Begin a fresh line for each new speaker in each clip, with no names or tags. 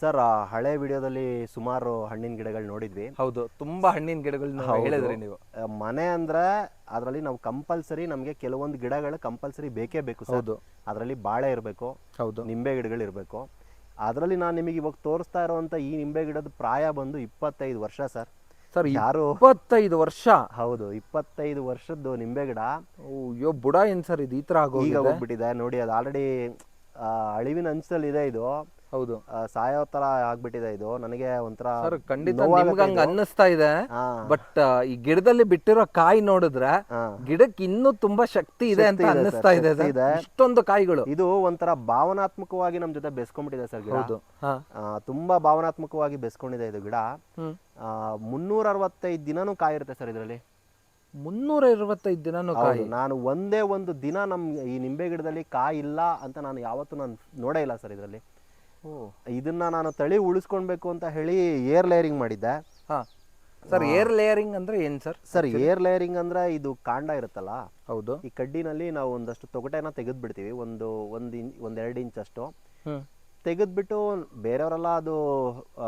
Sir ಆ ಹಳೆ ವಿಡಿಯೋದಲ್ಲಿ ಸುಮಾರು ಹಣ್ಣಿನ ಗಿಡಗಳು ನೋಡಿದ್ವಿ.
ಹೌದು ತುಂಬಾ ಹಣ್ಣಿನ ಗಿಡಗಳನ್ನ
ಹೌದು.
ಹೇಳಿದ್ರಿ ನೀವು.
ಆ, ಮನೆ ಅಂದ್ರೆ ಅದರಲ್ಲಿ ನಾವು ಕಂಪಲ್ಸರಿ ನಮಗೆ ಕೆಲವೊಂದು ಗಿಡಗಳು ಕಂಪಲ್ಸರಿ ಬೇಕೇ ಬೇಕು ಸರ್.
ಹೌದು.
ಅದರಲ್ಲಿ ಬಾಳೆ ಇರಬೇಕು
ಹೌದು.
ನಿಂಬೆ ಗಿಡಗಳು ಇರಬೇಕು. ಅದರಲ್ಲಿ ನಾನು ನಿಮಗೆ ಇವಾಗ ತೋರಿಸ್ತಾ ಇರುವಂತ ಈ ನಿಂಬೆ ಗಿಡದ ಪ್ರಾಯ ಬಂದು ಇಪ್ಪತ್ತೈದು ವರ್ಷ ಸರ್.
ಸರ್
ಯಾರು
ಇಪ್ಪತ್ತೈದು ವರ್ಷ?
ಹೌದು ಇಪ್ಪತ್ತೈದು ವರ್ಷದ್ದು ನಿಂಬೆ ಗಿಡ.
ಅಯ್ಯೋ ಬುಡ ಏನ್ ಸರ್ ಇದು? ಈ ತರ
ಈಗ
ಆಗೋಗಿದೆ
ಹೋಗ್ಬಿಟ್ಟಿದೆ. ನೋಡಿ ಅದು ಆಲ್ರೆಡಿ ಅಳಿವಿನ ಅಂಚಲ್ಲಿ ಇದೆ ಇದು.
ಹೌದು.
ಸಾಯೋ ತರ ಆಗ್ಬಿಟ್ಟಿದೆ ಇದು. ನನಗೆ ಒಂಥರ
ಸರ್ ಖಂಡಿತ
ನೋವಾಗತ್ತೆ
ನಿಮ್ಗೆ ಹಂಗ ಅನ್ನಿಸ್ತಾ ಇದೆ. ಬಟ್ ಈ ಗಿಡದಲ್ಲಿ ಬಿಟ್ಟಿರೋ ಕಾಯಿ ನೋಡಿದ್ರೆ. ಗಿಡಕ್ಕೆ ಇನ್ನೂ ತುಂಬಾ ಶಕ್ತಿ ಇದೆ ಅಂತ ಅನ್ನಿಸ್ತಾ ಇದೆ ಇಷ್ಟೊಂದು ಕಾಯಿಗಳು.
ಇದು ಒಂಥರ ಭಾವನಾತ್ಮಕವಾಗಿ ನಮ್ ಜೊತೆ ಬೆಸ್ಕೊಂಡ್ಬಿಟ್ಟಿದೆ ಸರ್ ಗಿಡ. ತುಂಬಾ ಭಾವನಾತ್ಮಕವಾಗಿ ಬೆಸ್ಕೊಂಡಿದೆ ಇದು ಗಿಡ. ಮುನ್ನೂರ ಅರವತ್ತೈದು ದಿನನೂ ಕಾಯಿರುತ್ತೆ ಸರ್ ಇದರಲ್ಲಿ.
ಮುನ್ನೂರ ಇರುವತ್ತೈದು ದಿನ ಕಾಯಿ?
ನಾನು ಒಂದೇ ಒಂದು ದಿನ ನಮ್ ಈ ನಿಂಬೆ ಗಿಡದಲ್ಲಿ ಕಾಯಿ ಇಲ್ಲ ಅಂತ ನಾನು ಯಾವತ್ತೂ ನಾನು ನೋಡೇ ಇಲ್ಲ ಸರ್ ಇದರಲ್ಲಿ. ಇದನ್ನ ನಾನು ತಳಿ ಉಳಿಸ್ಕೊಳ್ಬೇಕು ಅಂತ ಹೇಳಿ ಏರ್ ಲೇಯರಿಂಗ್ ಮಾಡಿದ್ದೆ.
ಹಾ. ಸರ್ ಏರ್ ಲೇಯರಿಂಗ್ ಅಂದ್ರೆ ಏನ್ ಸರ್?
ಸರ್ ಏರ್ ಲೇಯರಿಂಗ್ ಅಂದ್ರೆ ಇದು ಕಾಂಡ ಇರುತ್ತಲ್ಲ?
ಹೌದು.
ಈ ಕಡ್ಡಿನಲ್ಲಿ ನಾವು ಒಂದಷ್ಟು ತೊಗಟೆನ ತೆಗೆದು ಬಿಡ್ತೀವಿ ಒಂದು ಒಂದ್ ಇಂಚ್ ಒಂದು ಎರಡು ಇಂಚ್ ಅಷ್ಟು. ತೆಗೆದ್ಬಿಟ್ಟು ಬೇರೆಯವರೆಲ್ಲ ಅದು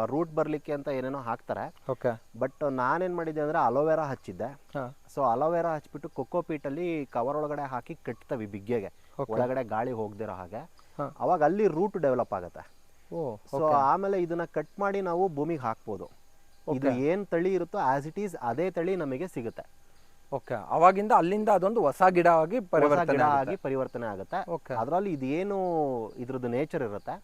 ರೂಟ್ ಬರ್ಲಿಕ್ಕೆ ಅಂತ ಏನೇನೋ ಹಾಕ್ತಾರೆ.
ಓಕೆ.
ಬಟ್ ನಾನೇನ್ ಮಾಡಿದ್ದೆ ಅಂದ್ರೆ ಅಲೋವೆರಾ ಹಚ್ಚಿದ್ದೆ.
ಹಾ.
ಸೊ ಅಲೋವೆರಾ ಹಚ್ಬಿಟ್ಟು ಕೊಕ್ಕೋ ಪೀಟಲ್ಲಿ ಕವರ್ ಒಳಗಡೆ ಹಾಕಿ ಕಟ್ತವಿ ಬಿಗ್ಗೆಗೆ. ಒಳಗಡೆ ಗಾಳಿ ಹೋಗ್ದಿರೋ ಹಾಗೆ. ಅವಾಗ ಅಲ್ಲಿ ರೂಟ್ ಡೆವಲಪ್ ಆಗುತ್ತೆ. ಸೊ ಆಮೇಲೆ ಇದನ್ನ ಕಟ್ ಮಾಡಿ ನಾವು ಭೂಮಿಗೆ ಹಾಕ್ಬೋದು. ಇದು ಏನ್ ತಳಿ ಇರುತ್ತೋ ಆಸ್ ಇಟ್ ಈಸ್ ಅದೇ ತಳಿ ನಮಗೆ ಸಿಗುತ್ತೆ.
ಓಕೆ ಅವಾಗಿಂದ ಅಲ್ಲಿಂದ ಅದೊಂದು ಹೊಸ ಗಿಡ ಆಗಿ ಪರಿವರ್ತನೆ.
ಆಗಿ ಪರಿವರ್ತನೆ ಆಗುತ್ತೆ. ಅದರಲ್ಲಿ ಇದೇನು ಇದ್ರದ್ದು ನೇಚರ್ ಇರುತ್ತೆ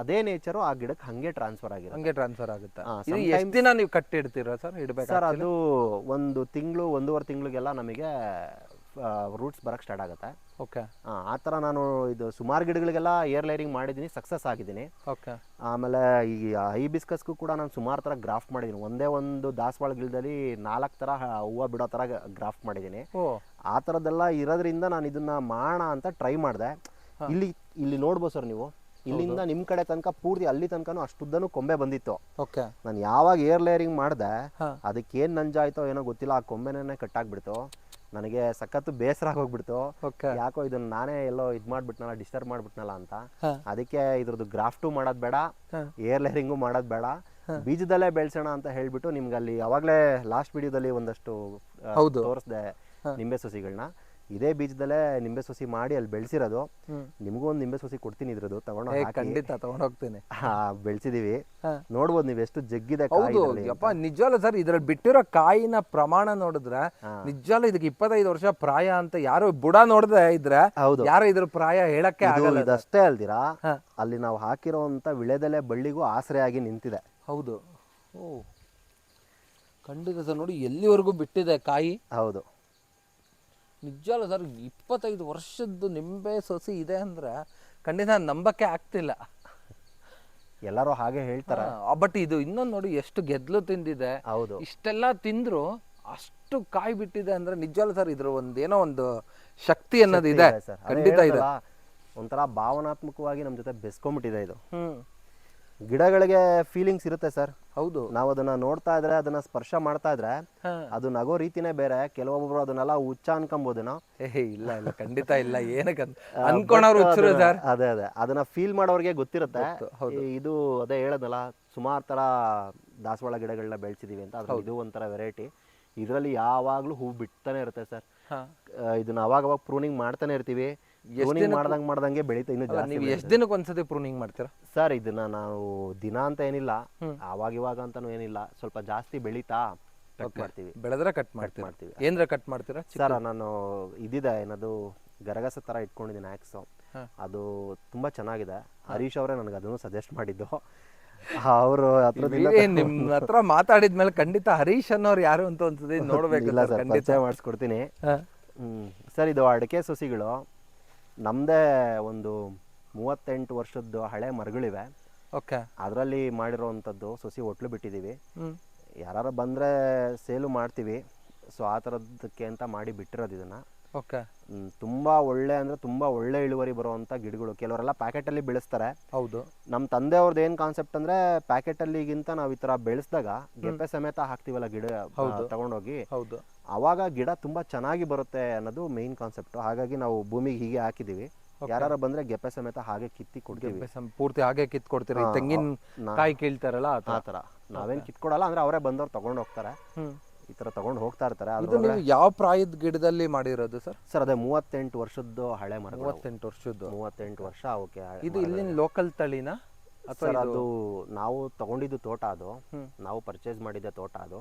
ಅದೇ ನೇಚರ್ ಆ ಗಿಡಕ್ಕೆ ಹಂಗೆ ಟ್ರಾನ್ಸ್ಫರ್ ಆಗಿರೋ
ಹಂಗೆ ಟ್ರಾನ್ಸ್ಫರ್ ಆಗುತ್ತೆ. ಇದು ಎಷ್ಟು ದಿನ ನೀವು ಕಟ್ಟಿಡ್ತೀರಾ ಸರ್ ಇಡ್ಬೇಕು
ಸರ್ ಅದು ಒಂದು ತಿಂಗಳು ಒಂದೂವರೆ ತಿಂಗಳಿಗೆಲ್ಲ ನಮಗೆ ರೂಟ್ಸ್ ಬರೋಕ್ಕೆ ಸ್ಟಾರ್ಟ್ ಆಗುತ್ತೆ.
ಓಕೆ
ಆ, ಆ ಥರ ನಾನು ಇದು ಸುಮಾರು ಗಿಡಗಳಿಗೆಲ್ಲ ಏರ್ ಲೈರಿಂಗ್ ಮಾಡಿದ್ದೀನಿ ಸಕ್ಸಸ್ ಆಗಿದ್ದೀನಿ.
ಓಕೆ
ಆಮೇಲೆ ಈ ಹೈಬಿಸ್ಕಸ್ಗೂ ಕೂಡ ನಾನು ಸುಮಾರು ಥರ ಗ್ರಾಫ್ಟ್ ಮಾಡಿದ್ದೀನಿ. ಒಂದೇ ಒಂದು ದಾಸವಾಳ ಗಿಡದಲ್ಲಿ ನಾಲ್ಕು ಥರ ಹೂವು ಬಿಡೋ ಥರ ಗ್ರಾಫ್ಟ್ ಮಾಡಿದ್ದೀನಿ. ಆ ಥರದ್ದೆಲ್ಲ ಇರೋದ್ರಿಂದ ನಾನು ಇದನ್ನ ಮಾಡೋಣ ಅಂತ ಟ್ರೈ ಮಾಡಿದೆ. ಇಲ್ಲಿ ಇಲ್ಲಿ ನೋಡ್ಬೋದು ಸರ್ ನೀವು. ಇಲ್ಲಿಂದ ನಿಮ್ಮ ಕಡೆ ತನಕ ಪೂರ್ತಿ ಅಲ್ಲಿ ತನಕನೂ ಅಷ್ಟುದ್ದನು ಕೊಂಬೆ ಬಂದಿತ್ತು.
ಓಕೆ
ನಾನು ಯಾವಾಗ ಏರ್ ಲೇಯರಿಂಗ್ ಮಾಡಿದೆ ಏನು ನಂಜಾಯ್ತೋ ಏನೋ ಗೊತ್ತಿಲ್ಲ ಆ ಕೊಂಬೆನೇ ಕಟ್ಟಾಗ್ಬಿಡ್ತು. ನನಗೆ ಸಖತ್ತು ಬೇಸರ ಹೋಗ್ಬಿಡ್ತು
ಓಕೆ.
ಯಾಕೋ ಇದನ್ನ ನಾನೇ ಎಲ್ಲೋ ಇದು ಮಾಡ್ಬಿಟ್ನಲ್ಲ ಡಿಸ್ಟರ್ಬ್ ಮಾಡ್ಬಿಟ್ನಲ್ಲ ಅಂತ. ಅದಕ್ಕೆ ಇದ್ರದ್ದು ಗ್ರಾಫ್ಟು ಮಾಡೋದ್ ಬೇಡ. ಏರ್ ಲೇರಿಂಗು ಮಾಡೋದ್ ಬೇಡ. ಬೀಜದಲ್ಲೇ ಬೆಳೆಸೋಣ ಅಂತ ಹೇಳ್ಬಿಟ್ಟು ನಿಮ್ಗೆ ಅಲ್ಲಿ ಅವಾಗಲೇ ಲಾಸ್ಟ್ ವಿಡಿಯೋದಲ್ಲಿ ಒಂದಷ್ಟು. ತೋರಿಸ್ದೆ ನಿಂಬೆ ಸಸಿಗಳನ್ನ ಇದೇ ಬೀಜದಲ್ಲೇ ನಿಂಬೆ ಸೊಸಿ ಮಾಡಿ ಅಲ್ಲಿ ಬೆಳೆಸಿರೋದು. ನಿಮಗೂ ಒಂದು ನಿಂಬೆ ಸೊಸಿ ಕೊಡ್ತೀನಿ ಇದ್ರದ್ದು ತಗೊಂಡು
ಏ
ಹಾಕಿ.
ಖಂಡಿತ ತಗೊಂಡೋಗ್ತೀನಿ
ಬೆಳೆಸಿದೀವಿ.
ಹಾ.
ನೋಡ್ಬೋದು ನೀವು ಎಷ್ಟು ಜಗ್ಗಿದೆ ಕಾಯಿ
ಹೌದು
ಇದ್ರಲ್ಲಿ.
ಯಪ್ಪ ನಿಜವಲ್ಲ ಸರ್ ಇದ್ರಲ್ಲಿ ಬಿಟ್ಟಿರೋ ಕಾಯಿನ ಪ್ರಮಾಣ ನೋಡಿದ್ರೆ ನಿಜವಲ್ಲ ಇದಕ್ಕೆ ಇಪ್ಪತ್ತೈದು ವರ್ಷ ಪ್ರಾಯ ಅಂತ ಯಾರು ಬುಡ ನೋಡದೆ ಇದ್ರೆ
ಹೌದು.
ಯಾರು ಇದ್ರ ಪ್ರಾಯ ಹೇಳಕ್ಕೆ
ಇದು
ಆಗಲ್ಲ
ಇದಷ್ಟೇ ಅಲ್ದಿರಾ. ಅಲ್ಲಿ ನಾವು ಹಾಕಿರೋಂಥ ವಿಳೆದೆಲೆ ಬಳ್ಳಿಗೂ ಆಸರೆಯಾಗಿ ನಿಂತಿದೆ.
ಹೌದು. ಓ. ಖಂಡಿತ ಸರ್ ನೋಡಿ ಎಲ್ಲಿವರೆಗೂ ಬಿಟ್ಟಿದೆ ಕಾಯಿ?
ಹೌದು.
ನಿಜವಲ್ಲ ಸರ್ ಇಪ್ಪತ್ತೈದು ವರ್ಷದ್ದು ನಿಂಬೆ ಸೊಸಿ ಇದೆ ಅಂದರೆ ಖಂಡಿತ ನಂಬಕ್ಕೆ ಆಗ್ತಿಲ್ಲ.
ಎಲ್ಲರೂ ಹಾಗೆ ಹೇಳ್ತಾರೆ.
ಬಟ್ ಇದು ಇನ್ನೊಂದು ನೋಡಿ ಎಷ್ಟು ಗೆದ್ಲು ತಿಂದಿದೆ.
ಹೌದು.
ಇಷ್ಟೆಲ್ಲ ತಿಂದ್ರು ಅಷ್ಟು ಕಾಯಿ ಬಿಟ್ಟಿದೆ ಅಂದ್ರೆ ನಿಜವಲ್ಲ ಸರ್ ಇದ್ರ ಒಂದೇನೋ ಒಂದು ಶಕ್ತಿ ಅನ್ನೋದು ಇದೆ. ಖಂಡಿತ ಇದೆ.
ಒಂಥರ ಭಾವನಾತ್ಮಕವಾಗಿ ನಮ್ಮ ಜೊತೆ ಬೆಸ್ಕೊಂಡ್ಬಿಟ್ಟಿದೆ ಇದು. ಗಿಡಗಳಿಗೆ ಫೀಲಿಂಗ್ಸ್ ಇರುತ್ತೆ ಸರ್
ಹೌದು.
ನಾವು ಅದನ್ನ ನೋಡ್ತಾ ಇದ್ರೆ ಅದನ್ನ ಸ್ಪರ್ಶ ಮಾಡ್ತಾ ಇದ್ರೆ ಅದು ನಗೋ ರೀತಿನೇ ಬೇರೆ. ಕೆಲವೊಬ್ಬರು ಅದನ್ನೆಲ್ಲ ಹುಚ್ಚ ಅನ್ಕೊಂಬೋದೇನೋ.
ಏ ಇಲ್ಲ ಇಲ್ಲ ಖಂಡಿತ ಇಲ್ಲ. ಏನಕ್ಕೆ ಸರ್
ಅದೇ ಅದೇ ಅದನ್ನ ಫೀಲ್ ಮಾಡೋರಿಗೆ ಗೊತ್ತಿರುತ್ತೆ. ಇದು ಅದೇ ಹೇಳೋದಲ್ಲ ಸುಮಾರು ತರ ದಾಸವಾಳ ಗಿಡಗಳನ್ನ ಬೆಳೆಸಿದೀವಿ ಅಂತ. ಇದು ಒಂಥರ ವೆರೈಟಿ ಇದರಲ್ಲಿ ಯಾವಾಗ್ಲೂ ಹೂ ಬಿಡ್ತಾನೆ ಇರುತ್ತೆ ಸರ್. ಇದನ್ನ ಅವಾಗ ಅವಾಗ ಪ್ರೂನಿಂಗ್ ಮಾಡ್ತಾನೆ ಇರ್ತೀವಿ. ಪ್ರೂನಿಂಗ್ ಮಾಡ್ದಂಗ್ ಮಾಡ್ದಂಗೆ ಬೆಳೀತಾ ಇನ್ನು ಜಾಸ್ತಿ
ನೀವು ಎಷ್ಟು ದಿನಕ್ಕೆ ಒಂದ್ಸತಿ ಪ್ರೂನಿಂಗ್ ಮಾಡ್ತೀರಾ?
ಸರ್ ಇದನ್ನ ನಾವು ದಿನ ಅಂತ ಏನಿಲ್ಲ. ಆವಾಗ ಇವಾಗ ಅಂತಾನು ಏನಿಲ್ಲ. ಸ್ವಲ್ಪ ಜಾಸ್ತಿ ಬೆಳೀತಾ ಕಟ್ ಮಾಡ್ತೀವಿ.
ಬೆಳೆದ್ರೆ ಕಟ್ ಮಾಡ್ತೀವಿ
ಮಾಡ್ತೀವಿ.
ಏನ್ರ ಕಟ್ ಮಾಡ್ತೀರಾ?
ಸರ್ ನಾನು ಇದಿದೆ ಏನದು ಗರಗಸ ತರ ಇಟ್ಕೊಂಡಿದ್ದೀನಿ ಆಕ್ಸ್ ಅದು ತುಂಬಾ ಚೆನ್ನಾಗಿದೆ. ಹರೀಶ್ ಅವರೇ ನನಗೆ ಅದನ್ನು ಸಜೆಸ್ಟ್ ಮಾಡಿದ್ದು. ಅವರು
ನಿಮ್ ಹತ್ರ ಮಾತಾಡಿದ್ಮೇಲೆ ಖಂಡಿತ ಹರೀಶ್ ಅನ್ನೋರು ಯಾರು ಅಂತ ಒಂದ್ಸತಿ
ನೋಡ್ಬೇಕಿಲ್ಲ
ಸರ್ ಖಂಡಿತ.
ಮಾಡಿಸ್ಕೊಡ್ತೀನಿ. ಹ್ಮ್. ಸರ್ ಇದು ಅಡಿಕೆ ಸಸಿಗಳು. ನಮ್ಮದೇ ಒಂದು ಮೂವತ್ತೆಂಟು ವರ್ಷದ್ದು ಹಳೆ ಮರಗಳಿವೆ.
ಓಕೆ.
ಅದರಲ್ಲಿ ಮಾಡಿರೋವಂಥದ್ದು ಸಸಿ ಒಟ್ಲು ಬಿಟ್ಟಿದ್ದೀವಿ.
ಹ್ಮ್.
ಯಾರು ಬಂದರೆ ಸೇಲು ಮಾಡ್ತೀವಿ. ಸೊ ಆ ಥರದಕ್ಕೆ ಅಂತ ಮಾಡಿ ಬಿಟ್ಟಿರೋದು ಇದನ್ನು.
ಓಕೆ.
ತುಂಬ ಒಳ್ಳೆ ಅಂದರೆ ತುಂಬ ಒಳ್ಳೆ ಇಳುವರಿ ಬರುವಂಥ ಗಿಡಗಳು. ಕೆಲವರೆಲ್ಲ ಪ್ಯಾಕೆಟಲ್ಲಿ ಬೆಳೆಸ್ತಾರೆ.
ಹೌದು.
ನಮ್ಮ ತಂದೆಯವ್ರದ್ದು ಏನು ಕಾನ್ಸೆಪ್ಟ್ ಅಂದರೆ ಪ್ಯಾಕೆಟಲ್ಲಿಗಿಂತ ನಾವು ಈ ಥರ ಬೆಳೆಸಿದಾಗ ಗೆಪ್ಪೆ ಸಮೇತ ಹಾಕ್ತೀವಲ್ಲ ಗಿಡ ತಗೊಂಡೋಗಿ.
ಹೌದು.
ಆವಾಗ ಗಿಡ ತುಂಬ ಚೆನ್ನಾಗಿ ಬರುತ್ತೆ ಅನ್ನೋದು ಮೇಯ್ನ್ ಕಾನ್ಸೆಪ್ಟ್ ಹಾಗಾಗಿ ನಾವು ಭೂಮಿಗೆ ಹೀಗೆ ಹಾಕಿದ್ದೀವಿ ಯಾರು ಬಂದ್ರೆ ಗೆಪ್ಪೆ ಸಮೇತ ಹಾಗೆ ಕಿತ್ತಿ ಕೊಡ್ತೀವಿ.
ಪೂರ್ತಿ ಹಾಗೆ ಕಿತ್
ಕೊಡ್ತೀರಿ.
ತೆಂಗಿನ ಕಾಯಿ ಕೀಳ್ತಾರಲ್ಲ ಆ ತರ
ನಾವೇನ್ ಥರ. ನಾವೇನ್ ಕಿತ್ಕೊಡಲ್ಲ ಅಂದ್ರೆ ಅವರೇ ಬಂದವ್ರು ತಗೊಂಡು ಹೋಗ್ತಾರೆ. ಈ ತರ ತಗೊಂಡು ಹೋಗ್ತಾ ಇರ್ತಾರೆ.
ನೀವು ಯಾವ ಪ್ರಾಯದ ಗಿಡದಲ್ಲಿ ಮಾಡಿರೋದು ಸರ್?
ಸರ್ ಅದೇ ಮೂವತ್ತೆಂಟು ವರ್ಷದ್ದು ಹಳೆ ಮರ
ಮೂವತ್ತೆಂಟು ವರ್ಷದ್ದು.
ಮೂವತ್ತೆಂಟು ವರ್ಷ ಓಕೆ.
ಇದು ಇಲ್ಲಿನ ಲೋಕಲ್ ತಳಿನ?
ಸರ್ ಅದು ನಾವು ತಗೊಂಡಿದ್ದು ತೋಟ ಅದು. ನಾವು ಪರ್ಚೇಸ್ ಮಾಡಿದ್ದೆ ತೋಟ ಅದು.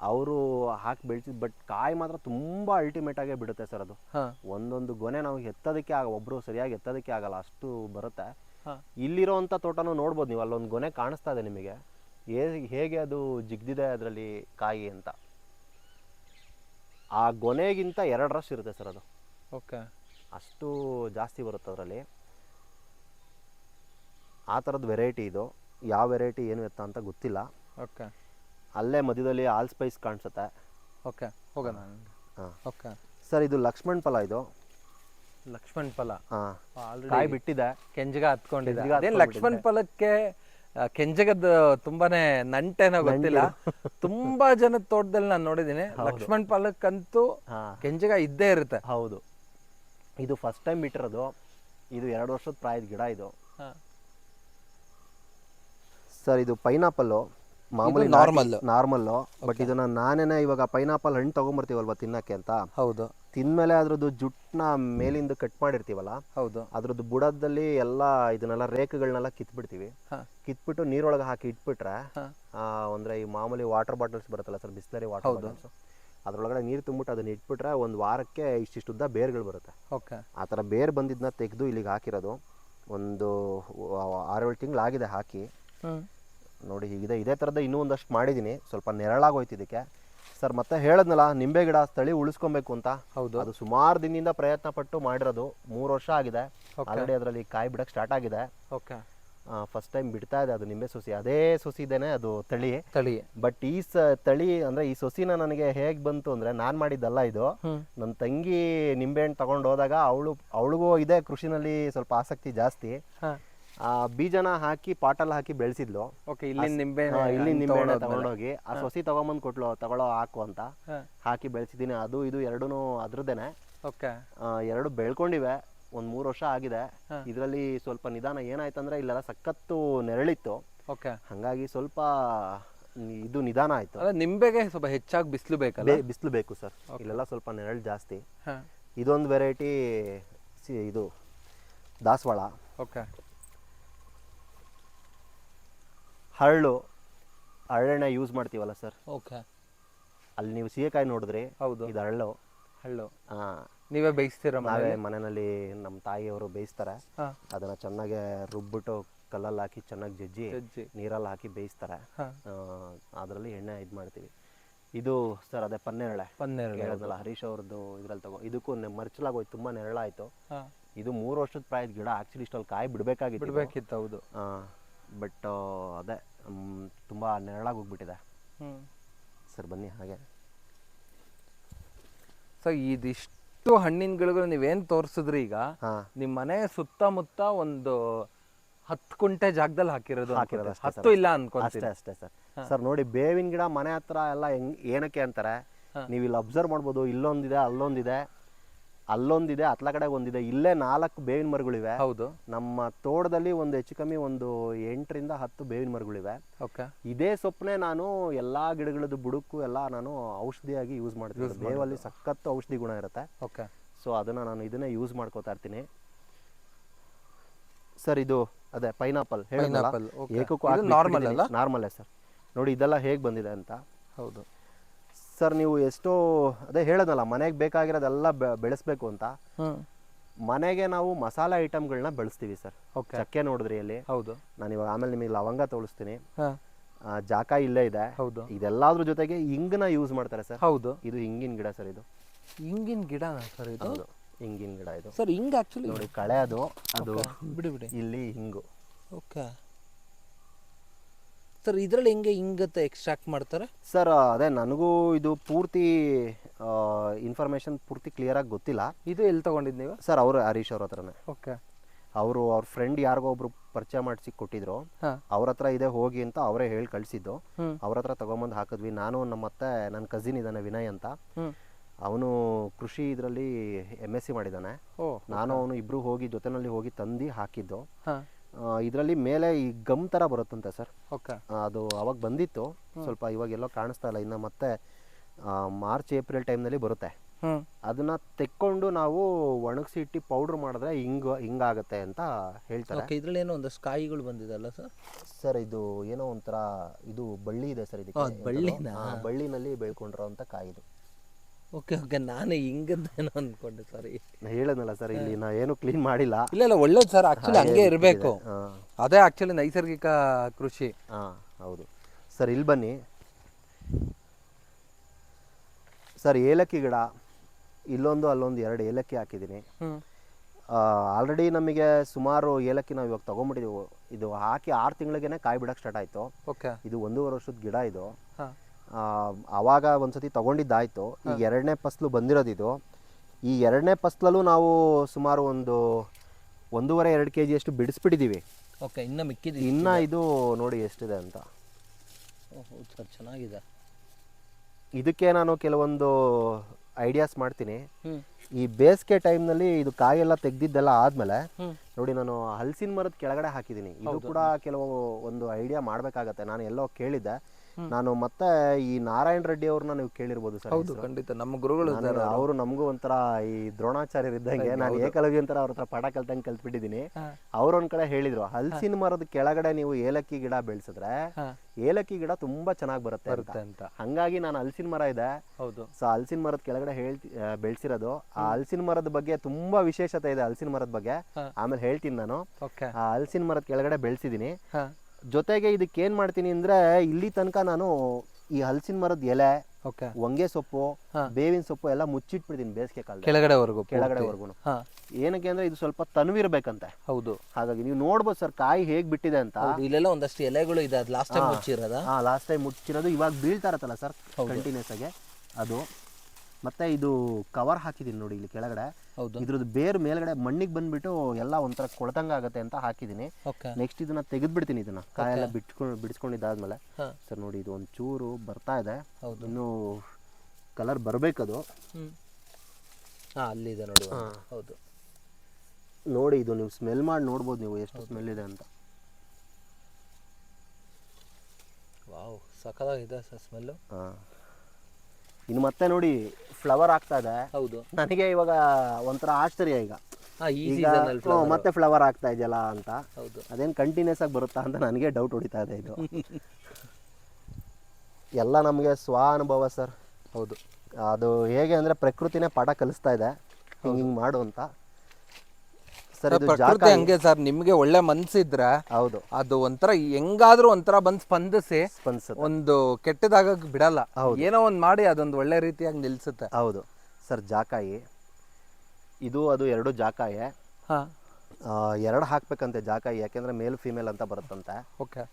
ಅವರು ಹಾಕಿ ಬೆಳೆಸಿದ್ ಬಟ್ ಕಾಯಿ ಮಾತ್ರ ತುಂಬ ಅಲ್ಟಿಮೇಟ್ ಆಗೇ ಬಿಡುತ್ತೆ ಸರ್ ಅದು.
ಹಾ.
ಒಂದೊಂದು ಗೊನೆ ನಾವು ಎತ್ತೋದಕ್ಕೆ ಆಗ ಒಬ್ರು ಸರಿಯಾಗಿ ಎತ್ತೋದಕ್ಕೆ ಆಗಲ್ಲ ಅಷ್ಟು ಬರುತ್ತೆ.
ಹಾ.
ಇಲ್ಲಿರೋಂಥ ತೋಟನೂ ನೋಡ್ಬೋದು ನೀವು ಅಲ್ಲೊಂದು ಗೊನೆ ಕಾಣಿಸ್ತಾ ಇದೆ ನಿಮಗೆ. ಹೇಗೆ ಅದು ಜಿಗ್ದಿದೆ ಅದರಲ್ಲಿ ಕಾಯಿ ಅಂತ. ಆ ಗೊನೆಗಿಂತ ಎರಡು ರಶ್ ಇರುತ್ತೆ ಸರ್ ಅದು.
ಓಕೆ.
ಅಷ್ಟು ಜಾಸ್ತಿ ಬರುತ್ತೆ ಅದರಲ್ಲಿ. ಆ ಥರದ ವೆರೈಟಿ ಇದು. ಯಾವ ವೆರೈಟಿ ಏನು ಎತ್ತ ಅಂತ ಗೊತ್ತಿಲ್ಲ.
ಓಕೆ.
ಅಲ್ಲೇ ಮಧ್ಯದಲ್ಲಿ ಆಲ್ ಸ್ಪೈಸ್ ಕಾಣಿಸುತ್ತೆ.
ಓಕೆ ಹೋಗೋಣ.
ಹಾಂ.
ಓಕೆ.
ಸರ್ ಇದು ಲಕ್ಷ್ಮಣ್ ಫಲ ಇದು.
ಲಕ್ಷ್ಮಣ್ ಫಲ.
ಹಾಂ.
ಆಲ್ರೆಡಿ
ಕಾಯಿ ಬಿಟ್ಟಿದೆ.
ಕೆಂಜಗ ಹತ್ಕೊಂಡಿದೆ.
ಕೆಂಜಗ
ಅದೇನ್ ಲಕ್ಷ್ಮಣ್ ಫಲಕ್ಕೆ ಆ, ಕೆಂಜಗದ ತುಂಬಾನೇ ನಂಟೇನೋ ಗೊತ್ತಿಲ್ಲ. ತುಂಬಾ ಜನ ತೋಟದಲ್ಲಿ ನಾನು ನೋಡಿದೀನಿ. ಲಕ್ಷ್ಮಣ್ ಫಲಕ್ಕಂತೂ
ಹಾಂ.
ಕೆಂಜಗ ಇದ್ದೇ ಇರುತ್ತೆ.
ಹೌದು. ಇದು ಫಸ್ಟ್ ಟೈಮ್ ಬಿಟ್ಟಿರೋದು. ಇದು ಎರಡು ವರ್ಷದ ಪ್ರಾಯದ ಗಿಡ ಇದು. ಸರ್ ಇದು ಪೈನಾಪಲ್ಲು ಮಾಮೂಲಿ
ನಾರ್ಮಲ್
ನಾರ್ಮಲ್ ಬಟ್ ಇದನ್ನ ನಾನೇನೆ ಇವಾಗ ಪೈನಾಪಲ್ ಹಣ್ಣು ತಗೊಂಬರ್ತೀವಲ್ವ ತಿನ್ನಕ್ಕೆ ಅಂತ?
ಹೌದು.
ತಿಂದ್ಮೇಲೆ ಅದ್ರದ್ದು ಜುಟ್ನ ಮೇಲಿಂದ ಕಟ್ ಮಾಡಿರ್ತೀವಲ್ಲ?
ಹೌದು.
ಅದ್ರದ್ದು ಬುಡದಲ್ಲಿ ಎಲ್ಲ ಇದನ್ನೆಲ್ಲ ರೇಖೆಗಳನ್ನೆಲ್ಲ ಕಿತ್ಬಿಡ್ತೀವಿ. ಕಿತ್ಬಿಟ್ಟು ನೀರೊಳಗೆ ಹಾಕಿ ಇಟ್ಬಿಟ್ರೆ. ಅಂದ್ರೆ ಈ ಮಾಮೂಲಿ ವಾಟರ್ ಬಾಟಲ್ಸ್ ಬರುತ್ತಲ್ಲ ಸರ್ ಬಿಸ್ಲರಿ ವಾಟರ್ ಬಾಟಲ್ಸ್ ಅದ್ರೊಳಗಡೆ ನೀರು ತುಂಬಿಟ್ಟು ಅದನ್ನ ಇಟ್ಬಿಟ್ರೆ ಒಂದು ವಾರಕ್ಕೆ ಇಷ್ಟಿಷ್ಟು ಉದ್ದ ಬೇರ್ಗಳು ಬರುತ್ತೆ.
ಓಕೆ.
ಆ ಥರ ಬೇರ್ ಬಂದಿದ್ದನ್ನ ತೆಗೆದು ಇಲ್ಲಿಗೆ ಹಾಕಿರೋದು. ಒಂದು ಆರೇಳು ತಿಂಗಳಾಗಿದೆ ಹಾಕಿ.
ಹ್ಮ್.
ನೋಡಿ ಹೀಗಿದೆ. ಇದೇ ಥರದ ಇನ್ನೂ ಒಂದಷ್ಟು ಮಾಡಿದ್ದೀನಿ ಸ್ವಲ್ಪ ನೆರಳಾಗೋಯ್ತು ಇದಕ್ಕೆ. ಸರ್ ಮತ್ತೆ ಹೇಳದ್ನಲ್ಲ ನಿಂಬೆ ಗಿಡ ಸ್ಥಳಿ ಉಳಿಸ್ಕೊಬೇಕು ಅಂತ.
ಹೌದು.
ಅದು ಸುಮಾರು ದಿನದಿಂದ ಪ್ರಯತ್ನ ಪಟ್ಟು ಮಾಡಿರೋದು. ಮೂರು ವರ್ಷ ಆಗಿದೆ. ಆಲ್ರೆಡಿ ಅದರಲ್ಲಿ ಕಾಯಿ ಬಿಡಕ್ಕೆ ಸ್ಟಾರ್ಟ್ ಆಗಿದೆ.
ಓಕೆ.
ಫಸ್ಟ್ ಟೈಮ್ ಬಿಡ್ತಾ ಇದೆ ಅದು ನಿಂಬೆ ಸೊಸಿ. ಅದೇ ಸೊಸಿ ಇದೇನೆ ಅದು ತಳಿ.
ತಳಿ.
ಬಟ್ ಈ ಸ ತಳಿ ಅಂದ್ರೆ ಈ ಸೊಸಿನ ನನಗೆ ಹೇಗ್ ಬಂತು ಅಂದ್ರೆ ನಾನ್ ಮಾಡಿದ್ದಲ್ಲ ಇದು. ನನ್ನ ತಂಗಿ ನಿಂಬೆಹಣ್ಣು ತಗೊಂಡು ಹೋದಾಗ ಅವಳು ಅವಳಿಗೂ ಇದೆ ಕೃಷಿನಲ್ಲಿ ಸ್ವಲ್ಪ ಆಸಕ್ತಿ ಜಾಸ್ತಿ. ಆ ಬೀಜನ ಹಾಕಿ ಪಾಟಲ್ ಹಾಕಿ ಬೆಳೆಸಿದ್ಲು.
ಓಕೆ ಇಲ್ಲಿ ನಿಂಬೆ
ಇಲ್ಲಿ ನಿಂಬೆಹಣ್ಣೆ ತಗೊಂಡೋಗಿ ಆ ಸೊಸಿ ತಗೊಂಬಂದು ಕೊಟ್ಲು ತಗೊಳೋ ಹಾಕು ಅಂತ. ಹಾಕಿ ಬೆಳೆಸಿದ್ದೀನಿ. ಅದು ಇದು ಎರಡೂ ಅದ್ರದ್ದೇನೆ.
ಓಕೆ
ಆ, ಎರಡು ಬೆಳ್ಕೊಂಡಿವೆ. ಒಂದು ಮೂರು ವರ್ಷ ಆಗಿದೆ. ಇದರಲ್ಲಿ ಸ್ವಲ್ಪ ನಿಧಾನ ಏನಾಯ್ತಂದ್ರೆ ಇಲ್ಲೆಲ್ಲ ಸಖತ್ತು ನೆರಳಿತ್ತು.
ಓಕೆ
ಹಂಗಾಗಿ ಸ್ವಲ್ಪ ಇದು ನಿಧಾನ ಆಯ್ತು.
ನಿಂಬೆಗೆ ಸ್ವಲ್ಪ ಹೆಚ್ಚಾಗಿ ಬಿಸಿಲು ಬೇಕಲ್ಲ?
ಬಿಸಿಲು ಬೇಕು ಸರ್. ಇಲ್ಲೆಲ್ಲ ಸ್ವಲ್ಪ ನೆರಳು ಜಾಸ್ತಿ. ಇದೊಂದು ವೆರೈಟಿ ಇದು ದಾಸವಾಳ.
ಓಕೆ
ಹರಳು ಹರಳೆಣ್ಣೆ ಯೂಸ್ ಮಾಡ್ತೀವಲ್ಲ ಸರ್
ಓಕೆ
ಅಲ್ಲಿ ನೀವು ಸೀಗೆಕಾಯಿ ನೋಡಿದ್ರಿ
ಹೌದು.
ಇದು ಹರಳು.
ಹಳ್ಳು
ಆ,
ನೀವೇ ಬೇಯಿಸ್ತೀರ
ನಾವೇ ಮನೆಯಲ್ಲಿ ನಮ್ಮ ತಾಯಿಯವರು ಬೇಯಿಸ್ತಾರೆ.
ಹಾ.
ಅದನ್ನ ಚೆನ್ನಾಗಿ ರುಬ್ಬಿಟ್ಟು ಕಲ್ಲಲ್ಲಿ ಹಾಕಿ ಚೆನ್ನಾಗಿ ಜಜ್ಜಿ
ಜಜ್ಜಿ.
ನೀರಲ್ಲಿ ಹಾಕಿ ಬೇಯಿಸ್ತಾರೆ.
ಹಾ.
ಅದರಲ್ಲಿ ಎಣ್ಣೆ ಇದು ಮಾಡ್ತೀವಿ. ಇದು ಸರ್ ಅದೇ ಪನ್ನೆರಳೆ.
ಪನ್ನೆರಡು
ಹೇಳೋದಲ್ಲ ಹರೀಶ್ ಅವ್ರದ್ದು ಇದ್ರಲ್ಲಿ ತಗೋ ಇದಕ್ಕೂ ನೆ- ಮರ್ಚಲಾಗೋಯ್ತು ತುಂಬಾ ನೆರಳಾಯ್ತು.
ಹಾ.
ಇದು ಮೂರು ವರ್ಷದ ಪ್ರಾಯದ ಗಿಡ ಆಕ್ಚುಲಿ ಇಷ್ಟಲ್ಲಿ ಕಾಯಿ ಬಿಡಬೇಕಾಗಿತ್ತು
ಬಿಡ್ಬೇಕಿತ್ತು ಹೌದು.
ಬಟ್ ಅದೇ ಮ್, ತುಂಬ ನೆರಳಾಗಿ ಹೋಗ್ಬಿಟ್ಟಿದೆ. ಸರ್ ಬನ್ನಿ ಹಾಗೆ.
ಸೊ ಇದಿಷ್ಟು ಹಣ್ಣಿನ ಗಿಡಗಳು ನೀವೇನು ತೋರಿಸಿದ್ರಿ ಈಗ?
ಹಾಂ.
ನಿಮ್ಮ ಮನೆ ಸುತ್ತಮುತ್ತ ಒಂದು ಹತ್ತು ಕುಂಟೆ ಜಾಗದಲ್ಲಿ ಹಾಕಿರೋದು
ಹಾಕಿರೋದು.
ಹತ್ತು ಇಲ್ಲ ಅನ್ಕೊಂತೀನಿ.
ಅಷ್ಟೇ ಅಷ್ಟೇ ಸರ್. ಸರ್ ನೋಡಿ ಬೇವಿನ ಗಿಡ ಮನೆ ಹತ್ರ ಎಲ್ಲ ಹೆಂಗ್ ಏನಕ್ಕೆ ಅಂತಾರೆ? ನೀವು ಇಲ್ಲಿ ಅಬ್ಸರ್ವ್ ಮಾಡ್ಬೋದು ಇಲ್ಲೊಂದಿದೆ ಅಲ್ಲೊಂದಿದೆ. ಅಲ್ಲೊಂದಿದೆ ಅತ್ಲ ಕಡೆ ಒಂದಿದೆ ಇಲ್ಲೇ ನಾಲ್ಕು ಬೇವಿನ ಮರಗಳಿವೆ.
ಹೌದು.
ನಮ್ಮ ತೋಟದಲ್ಲಿ ಒಂದು ಹೆಚ್ಚು ಕಮ್ಮಿ ಒಂದು ಎಂಟರಿಂದ ಹತ್ತು ಬೇವಿನ ಮರಗಳಿವೆ.
ಓಕೆ.
ಇದೇ ಸೊಪ್ಪನೆ ನಾನು ಎಲ್ಲಾ ಗಿಡಗಳದ್ದು ಬುಡಕ್ಕೂ ಎಲ್ಲ ನಾನು ಔಷಧಿಯಾಗಿ ಯೂಸ್ ಮಾಡ್ತೀನಿ ಬೇವಲ್ಲಿ ಸಖತ್ತು ಔಷಧಿ ಗುಣ ಇರುತ್ತೆ.
ಓಕೆ.
ಸೊ ಅದನ್ನ ನಾನು ಇದನ್ನೇ ಯೂಸ್ ಮಾಡ್ಕೋತಾ ಇರ್ತೀನಿ. ಸರ್ ಇದು ಅದೇ ಪೈನಾಪಲ್
ಹೇಳಿ ನಾರ್ಮಲ್?
Normal sir. ನೋಡಿ ಇದೆಲ್ಲ ಹೇಗೆ ಬಂದಿದೆ ಅಂತ.
ಹೌದು.
ಸರ್ ನೀವು ಎಷ್ಟೋ ಅದೇ ಹೇಳೋದಲ್ಲ ಮನೆಗೆ ಬೇಕಾಗಿರೋದೆಲ್ಲ ಬೆಳೆಸ್ಬೇಕು ಅಂತ. ಮನೆಗೆ ನಾವು ಮಸಾಲೆ ಐಟಮ್ಗಳನ್ನ ಬೆಳೆಸ್ತೀವಿ ಸರ್
ಓಕೆ
ಚಕ್ಕೆ ನೋಡಿದ್ರಿ ಅಲ್ಲಿ.
ಹೌದು.
ನಾನು ಇವಾಗ ಆಮೇಲೆ ನಿಮಗೆ ಲವಂಗ ತೋಳಿಸ್ತೀನಿ. ಜಾಕ ಇಲ್ಲೇ ಇದೆ.
ಹೌದು.
ಇದೆಲ್ಲದ್ರ ಜೊತೆಗೆ ಹಿಂಗನ ಯೂಸ್ ಮಾಡ್ತಾರೆ ಸರ್
ಹೌದು.
ಇದು ಹಿಂಗಿನ ಗಿಡ ಸರ್ ಇದು.
ಹಿಂಗಿನ ಗಿಡ ಸರ್ ಇದು?
ಹೌದು. ಹಿಂಗಿನ ಗಿಡ ಇದು.
ಸರ್ ಹಿಂಗ್ ಆಕ್ಚುಲಿ
ನೋಡಿ ಕಳೆ ಅದು. ಅದು
ಬಿಡಿ ಬಿಡಿ.
ಇಲ್ಲಿ ಹಿಂಗು
ಓಕೆ ಸರ್ ಇದ್ರಲ್ಲಿ ಹೆಂಗೆ ಹಿಂಗತ್ತೆ ಎಕ್ಸ್ಟ್ರಾಕ್ಟ್ ಮಾಡ್ತಾರೆ?
ಸರ್ ಅದೇ ನನಗೂ ಇದು ಪೂರ್ತಿ ಇನ್ಫಾರ್ಮೇಶನ್ ಪೂರ್ತಿ ಕ್ಲಿಯರ್ ಆಗಿ ಗೊತ್ತಿಲ್ಲ.
ಇದು ಎಲ್ಲಿ ತಗೊಂಡಿದ್ದು ನೀವು?
ಸರ್ ಅವರು ಹರೀಶ್ ಅವ್ರ ಹತ್ರನೇ.
ಓಕೆ.
ಅವರು ಅವ್ರ ಫ್ರೆಂಡ್ ಯಾರಿಗೋ ಒಬ್ರು ಪರಿಚಯ ಮಾಡಿಸಿ ಕೊಟ್ಟಿದ್ರು. ಅವ್ರ ಹತ್ರ ಇದೆ ಹೋಗಿ ಅಂತ ಅವರೇ ಹೇಳಿ ಕಳಿಸಿದ್ದು. ಅವ್ರ ಹತ್ರ ತಗೊಂಬಂದು ಹಾಕಿದ್ವಿ. ನಾನು ನಮ್ಮ ಅತ್ತೆ ನನ್ನ ಕಸಿನ್ ಇದ್ದಾನೆ ವಿನಯ್ ಅಂತ. ಅವನು ಕೃಷಿ ಇದರಲ್ಲಿ ಎಂ ಎಸ್ ಸಿ ಮಾಡಿದ್ದಾನೆ. ನಾನು ಅವನು ಇಬ್ರು ಹೋಗಿ ಜೊತೆನಲ್ಲಿ ಹೋಗಿ ತಂದು ಹಾಕಿದ್ದು. ಇದರಲ್ಲಿ ಮೇಲೆ ಈ ಗಮ್ ಥರ ಬರುತ್ತಂತೆ ಸರ್.
ಓಕೆ.
ಅದು ಅವಾಗ ಬಂದಿತ್ತು. ಸ್ವಲ್ಪ ಇವಾಗ ಎಲ್ಲೋ ಕಾಣಿಸ್ತಾ ಇಲ್ಲ. ಇನ್ನ ಮತ್ತೆ ಮಾರ್ಚ್ ಏಪ್ರಿಲ್ ಟೈಮ್ನಲ್ಲಿ ಬರುತ್ತೆ. ಅದನ್ನ ತೆಕ್ಕೊಂಡು ನಾವು ಒಣಗಿಸಿ ಇಟ್ಟು ಪೌಡ್ರ್ ಮಾಡಿದ್ರೆ ಹಿಂಗ ಹಿಂಗಾಗತ್ತೆ ಅಂತ ಹೇಳ್ತಾರೆ.
ಇದ್ರಲ್ಲಿ ಏನೋ ಒಂದಷ್ಟು ಕಾಯಿಗಳು ಬಂದಿದಲ್ಲ ಸರ್?
ಸರ್ ಇದು ಏನೋ ಒಂಥರ ಇದು ಬಳ್ಳಿ ಇದೆ ಸರ್ ಇದಕ್ಕೆ ಬಳ್ಳಿನಲ್ಲಿ ಬೆಳ್ಕೊಂಡಿರೋ ಅಂತ ಕಾಯಿದು.
ಓಕೆ ಓಕೆ ನಾನು ಹಿಂಗದ್ದೇನೋ ಅಂದ್ಕೊಂಡೆ ಸರ್
ನಾ ಹೇಳದ್ನಲ್ಲ ಸರ್ ಇಲ್ಲಿ ನಾ ಏನು ಕ್ಲೀನ್ ಮಾಡಿಲ್ಲ.
ಇಲ್ಲ ಇಲ್ಲ ಒಳ್ಳೇದು ಸರ್ ಆಕ್ಚುಲಿ ಹಂಗೆ ಇರಬೇಕು. ಅದೇ ಆಕ್ಚುಲಿ ನೈಸರ್ಗಿಕ ಕೃಷಿ.
ಹಾಂ ಹೌದು. ಸರ್ ಇಲ್ಲಿ ಬನ್ನಿ. ಸರ್ ಏಲಕ್ಕಿ ಗಿಡ ಇಲ್ಲೊಂದು ಅಲ್ಲೊಂದು ಎರಡು ಏಲಕ್ಕಿ ಹಾಕಿದ್ದೀನಿ. ಆಲ್ರೆಡಿ ನಮಗೆ ಸುಮಾರು ಏಲಕ್ಕಿ ನಾವು ಇವಾಗ ತೊಗೊಂಬಿಟ್ಟಿದ್ದೀವಿ ಇದು ಹಾಕಿ ಆರು ತಿಂಗಳಿಗೇನೆ ಕಾಯಿ ಬಿಡೋಕೆ ಸ್ಟಾರ್ಟ್ ಆಯಿತು.
ಓಕೆ
ಇದು ಒಂದೂವರೆ ವರ್ಷದ ಗಿಡ ಇದು. ಆವಾಗ ಒಂದ್ಸತಿ ತಗೊಂಡಿದ್ದಾಯ್ತು. ಈಗ ಎರಡನೇ ಫಸ್ಲು ಬಂದಿರೋದಿದು ಈ ಎರಡನೇ ಫಸ್ಲಲ್ಲೂ ನಾವು ಸುಮಾರು ಒಂದು ಒಂದೂವರೆ ಎರಡು ಕೆ ಜಿಯಷ್ಟು ಬಿಡಿಸ್ಬಿಟ್ಟಿದ್ದೀವಿ
ಓಕೆ ಇನ್ನು ಮಿಕ್ಕಿದೆ
ಇನ್ನು ಇದು ನೋಡಿ ಎಷ್ಟಿದೆ ಅಂತ.
ಸರ್ ಚೆನ್ನಾಗಿದೆ.
ಇದಕ್ಕೆ ನಾನು ಕೆಲವೊಂದು ಐಡಿಯಾಸ್ ಮಾಡ್ತೀನಿ. ಈ ಬೇಸಿಗೆ ಟೈಮ್ನಲ್ಲಿ ಇದು ಕಾಯೆಲ್ಲ ತೆಗ್ದಿದ್ದೆಲ್ಲ ಆದಮೇಲೆ ನೋಡಿ ನಾನು ಹಲಸಿನ ಮರದ ಕೆಳಗಡೆ ಹಾಕಿದ್ದೀನಿ. ಇದು ಕೂಡ ಕೆಲವು ಒಂದು ಐಡಿಯಾ ಮಾಡಬೇಕಾಗತ್ತೆ. ನಾನು ಎಲ್ಲೋ ಕೇಳಿದ್ದೆ. ನಾನು ಮತ್ತೆ ಈ ನಾರಾಯಣ ರೆಡ್ಡಿ ಅವ್ರನ್ನ ನೀವು ಕೇಳಿರ್ಬೋದು ಸರ್
ಹೌದು ಖಂಡಿತ. ನಮ್ಮ ಗುರುಗಳು
ಅವರು. ನಮಗೂ ಒಂಥರ ಈ ದ್ರೋಣಾಚಾರ್ಯರು ಇದ್ದಂಗೆ ನಾನು ಏಕಲವ್ಯ ಅಂತರ ಅವ್ರ ಹತ್ರ ಪಾಠ ಕಲ್ತಂಗೆ ಕಲ್ತ್ಬಿಟ್ಟಿದ್ದೀನಿ. ಅವ್ರು ಒಂದ್ ಕಡೆ ಹೇಳಿದ್ರು ಹಲಸಿನ ಮರದ ಕೆಳಗಡೆ ನೀವು ಏಲಕ್ಕಿ ಗಿಡ ಬೆಳೆಸಿದ್ರೆ
ಹಾ.
ಏಲಕ್ಕಿ ಗಿಡ ತುಂಬಾ ಚೆನ್ನಾಗಿ ಬರುತ್ತೆ ಅಂತ.
ಬರುತ್ತೆ ಅಂತ.
ಹಂಗಾಗಿ ನಾನು ಹಲಸಿನ ಮರ ಇದೆ.
ಹೌದು.
ಸೊ ಹಲಸಿನ ಮರದ ಕೆಳಗಡೆ ಹೇಳ್ತಿ ಆ, ಬೆಳ್ಸಿರೋದು. ಆ ಹಲಸಿನ ಮರದ ಬಗ್ಗೆ ತುಂಬಾ ವಿಶೇಷತೆ ಇದೆ ಹಲಸಿನ ಮರದ ಬಗ್ಗೆ. ಆಮೇಲೆ ಹೇಳ್ತೀನಿ ನಾನು.
ಓಕೆ.
ಆ ಹಲಸಿನ ಮರದ ಕೆಳಗಡೆ ಬೆಳೆಸಿದ್ದೀನಿ.
ಹಾ.
ಜೊತೆಗೆ ಇದಕ್ಕೆ ಏನು ಮಾಡ್ತೀನಿ ಅಂದ್ರೆ ಇಲ್ಲಿ ತನಕ ನಾನು ಈ ಹಲಸಿನ ಮರದ ಎಲೆ
ಓಕೆ
ಹೊಂಗೆ ಸೊಪ್ಪು. ಬೇವಿನ ಸೊಪ್ಪು ಎಲ್ಲ ಮುಚ್ಚಿಟ್ಬಿಡ್ತೀನಿ ಬೇಸಿಗೆ ಕಾಲ
ಕೆಳಗಡೆವರೆಗೂ
ಕೆಳಗಡೆವರೆಗೂ ಏನಕ್ಕೆ ಅಂದ್ರೆ ಇದು ಸ್ವಲ್ಪ ತನುವಿರ್ಬೇಕಂತೆ
ಹೌದು.
ಹಾಗಾಗಿ ನೀವು ನೋಡ್ಬೋದು ಸರ್ ಕಾಯಿ ಹೇಗ್ ಬಿಟ್ಟಿದೆ ಅಂತ.
ಇಲ್ಲೆಲ್ಲ ಒಂದಷ್ಟು ಎಲೆಗಳು ಇದೆ ಅದು ಲಾಸ್ಟ್ ಟೈಮ್ ಮುಚ್ಚಿರೋದ?
ಹಾ ಲಾಸ್ಟ್ ಟೈಮ್ ಮುಚ್ಚಿರೋದು ಇವಾಗ ಬೀಳ್ತಾ ಇರತ್ತಲ್ಲ ಸರ್ ಕಂಟಿನ್ಯೂಸ್ ಆಗಿ. ಅದು ಮತ್ತೆ ಇದು ಕವರ್ ಹಾಕಿದ್ದೀನಿ ನೋಡಿ ಇಲ್ಲಿ ಕೆಳಗಡೆ.
ಹೌದು.
ಇದ್ರದ್ದು ಬೇರ್ ಮೇಲ್ಗಡೆ ಮಣ್ಣಿಗೆ ಬಂದ್ಬಿಟ್ಟು ಎಲ್ಲ ಒಂಥರ ಕೊಳತಂಗ ಆಗತ್ತೆ ಅಂತ ಹಾಕಿದ್ದೀನಿ
ಓಕೆ.
ನೆಕ್ಸ್ಟ್ ಇದನ್ನ ತೆಗೆದ್ಬಿಡ್ತೀನಿ ಇದನ್ನ. ಕಾಯೆಲ್ಲ ಬಿಟ್ಕೊಂಡು ಬಿಡಿಸ್ಕೊಂಡಿದ್ದಾದ್ಮೇಲೆ.
ಹಾ.
ಸರ್ ನೋಡಿ ಇದು ಒಂದು ಚೂರು ಬರ್ತಾ ಇದೆ.
ಹೌದು.
ಇನ್ನು ಕಲರ್ ಬರಬೇಕದು
ಹ್ಞೂ ಹಾಂ ಅಲ್ಲಿದೆ ನೋಡಿ ಒಂದು. ಹೌದು.
ನೋಡಿ ಇದು ನೀವು ಸ್ಮೆಲ್ ಮಾಡಿ ನೋಡ್ಬೋದು ನೀವು ಎಷ್ಟು ಸ್ಮೆಲ್ ಇದೆ ಅಂತ.
ವಾವ್ ಸಖತ್ತಾಗಿದೆ ಸರ್ ಸ್ಮೆಲ್ಲು
ಹಾ. ಇನ್ನು ಮತ್ತೆ ನೋಡಿ ಫ್ಲವರ್ ಆಗ್ತಾ ಇದೆ.
ಹೌದು.
ನನಗೆ ಇವಾಗ ಒಂಥರ ಆಶ್ಚರ್ಯ ಈಗ. ಈಗ ಹ್ಮ್, ಮತ್ತೆ ಫ್ಲವರ್ ಆಗ್ತಾ ಇದೆಯಲ್ಲ ಅಂತ.
ಹೌದು.
ಅದೇನ್ ಕಂಟಿನ್ಯೂಸ್ ಆಗಿ ಬರುತ್ತಾ ಅಂತ ನನಗೆ ಡೌಟ್ ಹೊಡಿತಾ ಇದೆ ಇದು. ಎಲ್ಲ ನಮಗೆ ಸ್ವ ಅನುಭವ ಸರ್.
ಹೌದು.
ಅದು ಹೇಗೆ ಅಂದರೆ ಪ್ರಕೃತಿನೇ ಪಾಠ ಕಲಿಸ್ತಾ ಇದೆ. ಹಿಂಗೆ ಹಿಂಗೆ ಮಾಡು ಅಂತ. ಸರ್ ಇದು
ಪ್ರಕೃತಿ ಹಂಗೆ ಸರ್ ನಿಮ್ಗೆ ಒಳ್ಳೆ ಮನ್ಸಿದ್ರೆ
ಹೌದು.
ಅದು ಒಂಥರ ಹೆಂಗಾದ್ರೂ ಒಂಥರ ಬಂದ್ ಸ್ಪಂದಿಸಿ
ಸ್ಪಂದಿಸುತ್ತೆ.
ಒಂದು ಕೆಟ್ಟದಾಗ ಬಿಡಲ್ಲ. ಏನೋ ಒಂದ್ ಮಾಡಿ ಅದೊಂದು ಒಳ್ಳೆ ರೀತಿಯಾಗಿ ನಿಲ್ಸುತ್ತೆ.
ಹೌದು. ಸರ್ ಜಾಕಾಯಿ. ಇದು ಅದು ಎರಡು ಜಾಕಾಯಿ.
ಹಾ.
ಎರಡು ಹಾಕ್ಬೇಕಂತೆ ಜಾಕಾಯಿ ಯಾಕೆಂದ್ರೆ ಮೇಲ್ ಫಿಮೇಲ್ ಅಂತ ಬರುತ್ತಂತೆ.
ಓಕೆ.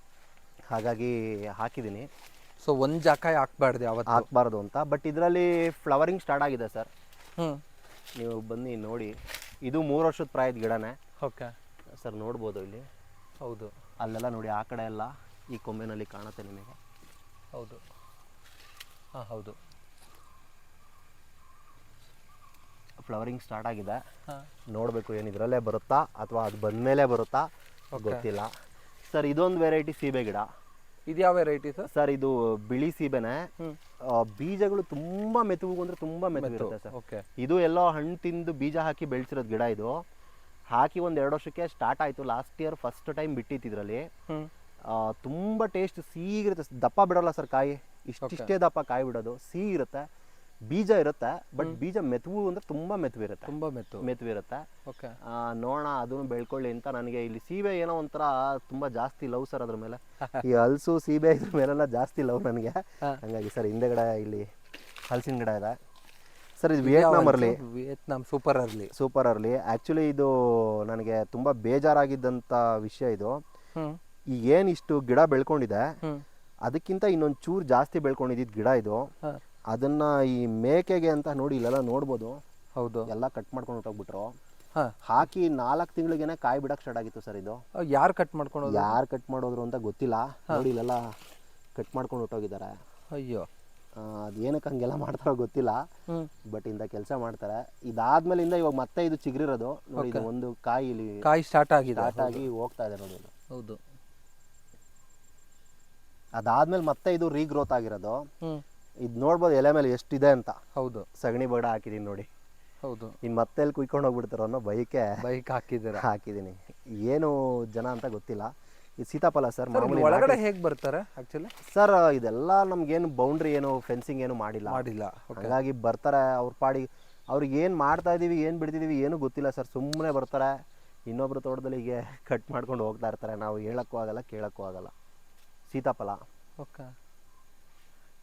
ಹಾಗಾಗಿ ಹಾಕಿದ್ದೀನಿ
ಸೊ ಒಂದ್ ಜಾಕಾಯಿ ಹಾಕ್ಬಾರ್ದು ಯಾವತ್ತು.
ಹಾಕ್ಬಾರ್ದು ಅಂತ. ಬಟ್ ಇದರಲ್ಲಿ ಫ್ಲವರಿಂಗ್ ಸ್ಟಾರ್ಟ್ ಆಗಿದೆ ಸರ್.
ಹ್ಮ್.
ನೀವು ಬನ್ನಿ ನೋಡಿ. ಇದು ಮೂರು ವರ್ಷದ ಪ್ರಾಯದ ಗಿಡನೇ.
ಓಕೆ.
ಸರ್ ನೋಡ್ಬೋದು ಇಲ್ಲಿ.
ಹೌದು.
ಅಲ್ಲೆಲ್ಲ ನೋಡಿ ಆ ಕಡೆ ಎಲ್ಲ ಈ ಕೊಂಬೆನಲ್ಲಿ ಕಾಣುತ್ತೆ ನಿಮಗೆ.
ಹೌದು. ಹಾಂ ಹೌದು.
ಫ್ಲವರಿಂಗ್ ಸ್ಟಾರ್ಟ್ ಆಗಿದೆ. ನೋಡಬೇಕು ಏನು ಇದರಲ್ಲೇ ಬರುತ್ತಾ ಅಥವಾ ಅದು ಬಂದಮೇಲೆ ಬರುತ್ತಾ? ಗೊತ್ತಿಲ್ಲ. ಸರ್ ಇದೊಂದು ವೆರೈಟಿ ಸೀಬೆ ಗಿಡ.
ಇದು ಯಾವ ವೆರೈಟಿ ಸರ್?
ಸರ್ ಇದು ಬಿಳಿ ಸೀಬೆನೆ. ಬೀಜಗಳು ತುಂಬಾ ಮೆತ್ತವು ಅಂದ್ರೆ ತುಂಬಾ ಮೆತ್ತಗಿರುತ್ತೆ ಸರ್.
ಓಕೆ
ಇದು ಎಲ್ಲ ಹಣ್ಣು ತಿಂದು ಬೀಜ ಹಾಕಿ ಬೆಳೆಸಿರೋದು ಗಿಡ ಇದು. ಹಾಕಿ ಒಂದ್ ಎರಡು ವರ್ಷಕ್ಕೆ ಸ್ಟಾರ್ಟ್ ಆಯ್ತು. ಲಾಸ್ಟ್ ಇಯರ್ ಫಸ್ಟ್ ಟೈಮ್ ಬಿಟ್ಟಿತ್ತು ಇದ್ರಲ್ಲಿ.
ತುಂಬಾ
ತುಂಬ ಟೇಸ್ಟ್ ಸಿಹಿಗಿರುತ್ತೆ ದಪ್ಪ ಬಿಡೋಲ್ಲ ಸರ್ ಕಾಯಿ. ಇಷ್ಟಿಷ್ಟೇ ದಪ್ಪ ಕಾಯಿ ಬಿಡೋದು. ಸಿಹಿ ಇರುತ್ತೆ ಬೀಜ ಇರುತ್ತೆ? ಬಟ್ ಬೀಜ ಮೆತುವು ಅಂದ್ರೆ ತುಂಬಾ ಮೆತ್ತವಿರುತ್ತೆ
ತುಂಬಾ ಮೆತ್ತು
ಇರುತ್ತೆ?
ಓಕೆ.
ನೋಡೋಣ ಅದನ್ನು ಬೆಳ್ಕೊಳ್ಳಿ ಅಂತ ನನಗೆ ಇಲ್ಲಿ ಸೀಬೆ ಏನೋ ಒಂಥರ ತುಂಬಾ ಜಾಸ್ತಿ ಲವ್ ಸರ್ ಅದ್ರ ಮೇಲೆ. ಈ ಹಲಸು ಸೀಬೆ ಇದ್ರ ಮೇಲೆಲ್ಲ ಜಾಸ್ತಿ ಲವ್ ನನಗೆ. ಹಂಗಾಗಿ ಸರ್ ಹಿಂದೆಗಡೆ ಇಲ್ಲಿ ಹಲಸಿನ ಗಿಡ ಇದೆ. ಸರ್ ಇದು Vietnam early
Vietnam super early
super early actually ಇದು ನನಗೆ ತುಂಬಾ ಬೇಜಾರಾಗಿದ್ದಂಥ ವಿಷಯ ಇದು.
ಹ್ಮ್.
ಈಗ ಏನು ಇಷ್ಟು ಗಿಡ ಬೆಳ್ಕೊಂಡಿದೆ ಅದಕ್ಕಿಂತ ಇನ್ನೊಂದು ಚೂರು ಜಾಸ್ತಿ ಬೆಳ್ಕೊಂಡಿದ್ದಿದ್ದು ಗಿಡ ಇದು. ಅದನ್ನ ಈ ಮೇಕೆಗೆ ಅಂತ ನೋಡಿ ಇಲ್ಲೆಲ್ಲ ನೋಡ್ಬೋದು.
ಹೌದು.
ಎಲ್ಲ ಕಟ್ ಮಾಡ್ಕೊಂಡು ಹೊಟ್ಟೋಗ್ಬಿಟ್ರು
ಹಾ.
ಹಾಕಿ ನಾಲ್ಕು ತಿಂಗಳಿಗೆನೆ ಕಾಯಿ ಬಿಡಕ್ ಸ್ಟಾರ್ಟ್ ಆಗಿತ್ತು ಸರ್ ಇದು.
ಯಾರು ಕಟ್ ಮಾಡ್ಕೊಳೋದು?
ಯಾರು ಕಟ್ ಮಾಡೋದ್ರು ಅಂತ ಗೊತ್ತಿಲ್ಲ. ನೋಡಿ ಇಲ್ಲೆಲ್ಲ ಕಟ್ ಮಾಡ್ಕೊಂಡು ಹೊಟ್ಟೋಗಿದ್ದಾರೆ
ಅಯ್ಯೋ.
ಅದು ಏನಕ್ಕೆ ಹಂಗೆಲ್ಲ ಮಾಡ್ತಾರೋ ಗೊತ್ತಿಲ್ಲ.
ಹ್ಮ್.
ಬಟ್ ಇಂದ ಕೆಲಸ ಮಾಡ್ತಾರೆ. ಇದಾದ್ಮೇಲಿಂದ ಇವಾಗ ಮತ್ತೆ ಇದು ಚಿಗುರಿರೋದು. ನೋಡಿ ಇದು ಒಂದು ಕಾಯಿ ಇಲ್ಲಿ
ಕಾಯಿ ಸ್ಟಾರ್ಟ್ ಆಗಿದೆ.
ಸ್ಟಾರ್ಟ್ ಆಗಿ ಹೋಗ್ತಾ ಇದೆ ನೋಡಿ ಇದು.
ಹೌದು.
ಅದಾದ್ಮೇಲೆ ಮತ್ತೆ ಇದು ರೀಗ್ರೋತ್ ಆಗಿರೋದು.
ಹ್ಮ್.
ಇದು ನೋಡ್ಬೋದು ಎಲೆ ಮೇಲೆ ಎಷ್ಟಿದೆ ಅಂತ.
ಹೌದು.
ಸಗಣಿ ಬಡ ಹಾಕಿದೀನಿ ನೋಡಿ.
ಹೌದು.
ಇನ್ನು ಮತ್ತೆ ಅಲ್ಲಿ ಕುಯ್ಕೊಂಡು ಹೋಗ್ಬಿಡ್ತಾರೆ ಅನ್ನೋ ಬೈಕೆ
ಬೈಕ್ ಹಾಕಿದ್ದೀರ?
ಹಾಕಿದ್ದೀನಿ ಏನು ಜನ ಅಂತ ಗೊತ್ತಿಲ್ಲ. ಇದು ಸೀತಾಫಲ ಸರ್ ಮಾಮೂಲಿ
ಒಳಗಡೆ ಹೇಗೆ ಬರ್ತಾರೆ ಆಕ್ಚುಲಿ
ಸರ್ ಇದೆಲ್ಲ ನಮ್ಗೇನು ಬೌಂಡ್ರಿ ಏನು ಫೆನ್ಸಿಂಗ್ ಏನು ಮಾಡಿಲ್ಲ.
ಮಾಡಿಲ್ಲ.
ಹಾಗಾಗಿ ಬರ್ತಾರೆ ಅವ್ರ ಪಾಡಿ ಅವ್ರಿಗೆ ಏನು ಮಾಡ್ತಾ ಇದೀವಿ ಏನು ಬಿಡ್ತಿದ್ದೀವಿ ಏನು ಗೊತ್ತಿಲ್ಲ ಸರ್ ಸುಮ್ಮನೆ ಬರ್ತಾರೆ. ಇನ್ನೊಬ್ರು ತೋಟದಲ್ಲಿ ಹೀಗೆ ಕಟ್ ಮಾಡ್ಕೊಂಡು ಹೋಗ್ತಾ ಇರ್ತಾರೆ. ನಾವು ಹೇಳೋಕ್ಕೂ ಆಗಲ್ಲ ಕೇಳೋಕ್ಕೂ ಆಗಲ್ಲ. ಸೀತಾಫಲ.
ಓಕೆ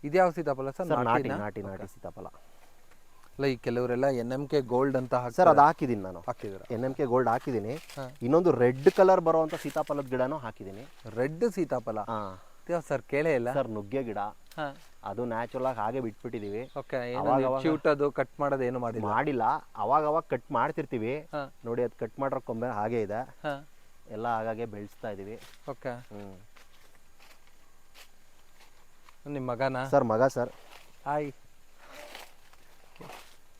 ಇದ್ಯಾವ ಸೀತಾಫಲ ಸರ್?
ಸರ್ ನಾಟಿ ನಾಟಿ ನಾಟಿ ಸೀತಾಫಲ.
ಅಲ್ಲ ಈ ಕೆಲವರೆಲ್ಲ ಎನ್ ಎಂ ಕೆ ಗೋಲ್ಡ್ ಅಂತ
ಸರ್ ಅದು ಹಾಕಿದ್ದೀನಿ ನಾನು.
ಹಾಕಿದ್ದೀರಾ
ಎನ್ ಎಂ ಕೆ ಗೋಲ್ಡ್ ಹಾಕಿದ್ದೀನಿ ಇನ್ನೊಂದು ರೆಡ್ ಕಲರ್ ಬರುವಂತ ಸೀತಾಫಲದ ಗಿಡನೂ ಹಾಕಿದ್ದೀನಿ
ರೆಡ್ ಸೀತಾಫಲ?
ಹಾಂ.
ಸರ್ ಕೇಳೇ ಇಲ್ಲ.
ಸರ್ ನುಗ್ಗೆ ಗಿಡ. ಅದು ನ್ಯಾಚುರಲ್ ಆಗಿ ಹಾಗೆ ಬಿಟ್ಬಿಟ್ಟಿದೀವಿ. ಅವಾಗ-
ಕಟ್ ಮಾಡೋದು ಏನು ಮಾಡಿಲ್ಲ?
ಮಾಡಿಲ್ಲ. ಅವಾಗ ಅವಾಗ ಕಟ್ ಮಾಡ್ತಿರ್ತೀವಿ. ನೋಡಿ ಅದು ಕಟ್ ಮಾಡಿರೋ ಕೊಂಬೆ ಹಾಗೆ ಇದೆ. ಎಲ್ಲ ಹಾಗಾಗಿ ಬೆಳೆಸ್ತಾ ಇದೀವಿ.
ಓಕೆ
ಹ್ಮ್.
ನಿಮ್ಮ ಮಗನ?
ಸರ್ ಮಗ ಸರ್.
ಹಾಯ್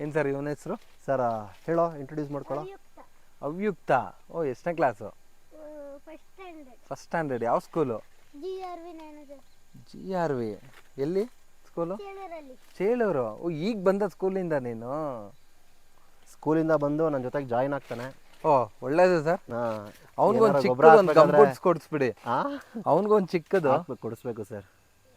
ಏನು ಸರ್ ಇವನ ಹೆಸರು?
ಸರ್ ಹೇಳೋ ಇಂಟ್ರೊಡ್ಯೂಸ್ ಮಾಡ್ಕೊಳ್ಳೋ
ಅವ್ಯುಕ್ತ. ಓ ಎಷ್ಟನೇ class
first standard
first standard ಯಾವ ಸ್ಕೂಲು
ಜಿ ಆರ್ ವಿ ನ್ಯಾನೋದರ್
ಜಿ ಆರ್ ವಿ ಎಲ್ಲಿ ಸ್ಕೂಲು ಚೇಳೂರು. ಓ ಈಗ ಬಂದ ಸ್ಕೂಲಿಂದ ನೀನು?
ಸ್ಕೂಲಿಂದ ಬಂದು ನನ್ನ ಜೊತೆಗೆ ಜಾಯಿನ್ ಆಗ್ತಾನೆ.
ಓ ಒಳ್ಳೇದು ಸರ್.
ಹಾ.
ಅವನಿಗೊಂದು
ಏನಾರ
ಚಿಕ್ಕದು
ಗೊಬ್ರ
ಒಂದು
ಹಾಕ್ಬೇಕಾದ್ರೆ-
ಕಂಪ್ಯೂಟ್ಸ್ ಕೊಡಿಸ್ಬಿಡಿ.
ಆ?
ಅವನಿಗೊಂದು ಚಿಕ್ಕದು.
ಕೊಡಿಸ್ಬೇಕು ಸರ್.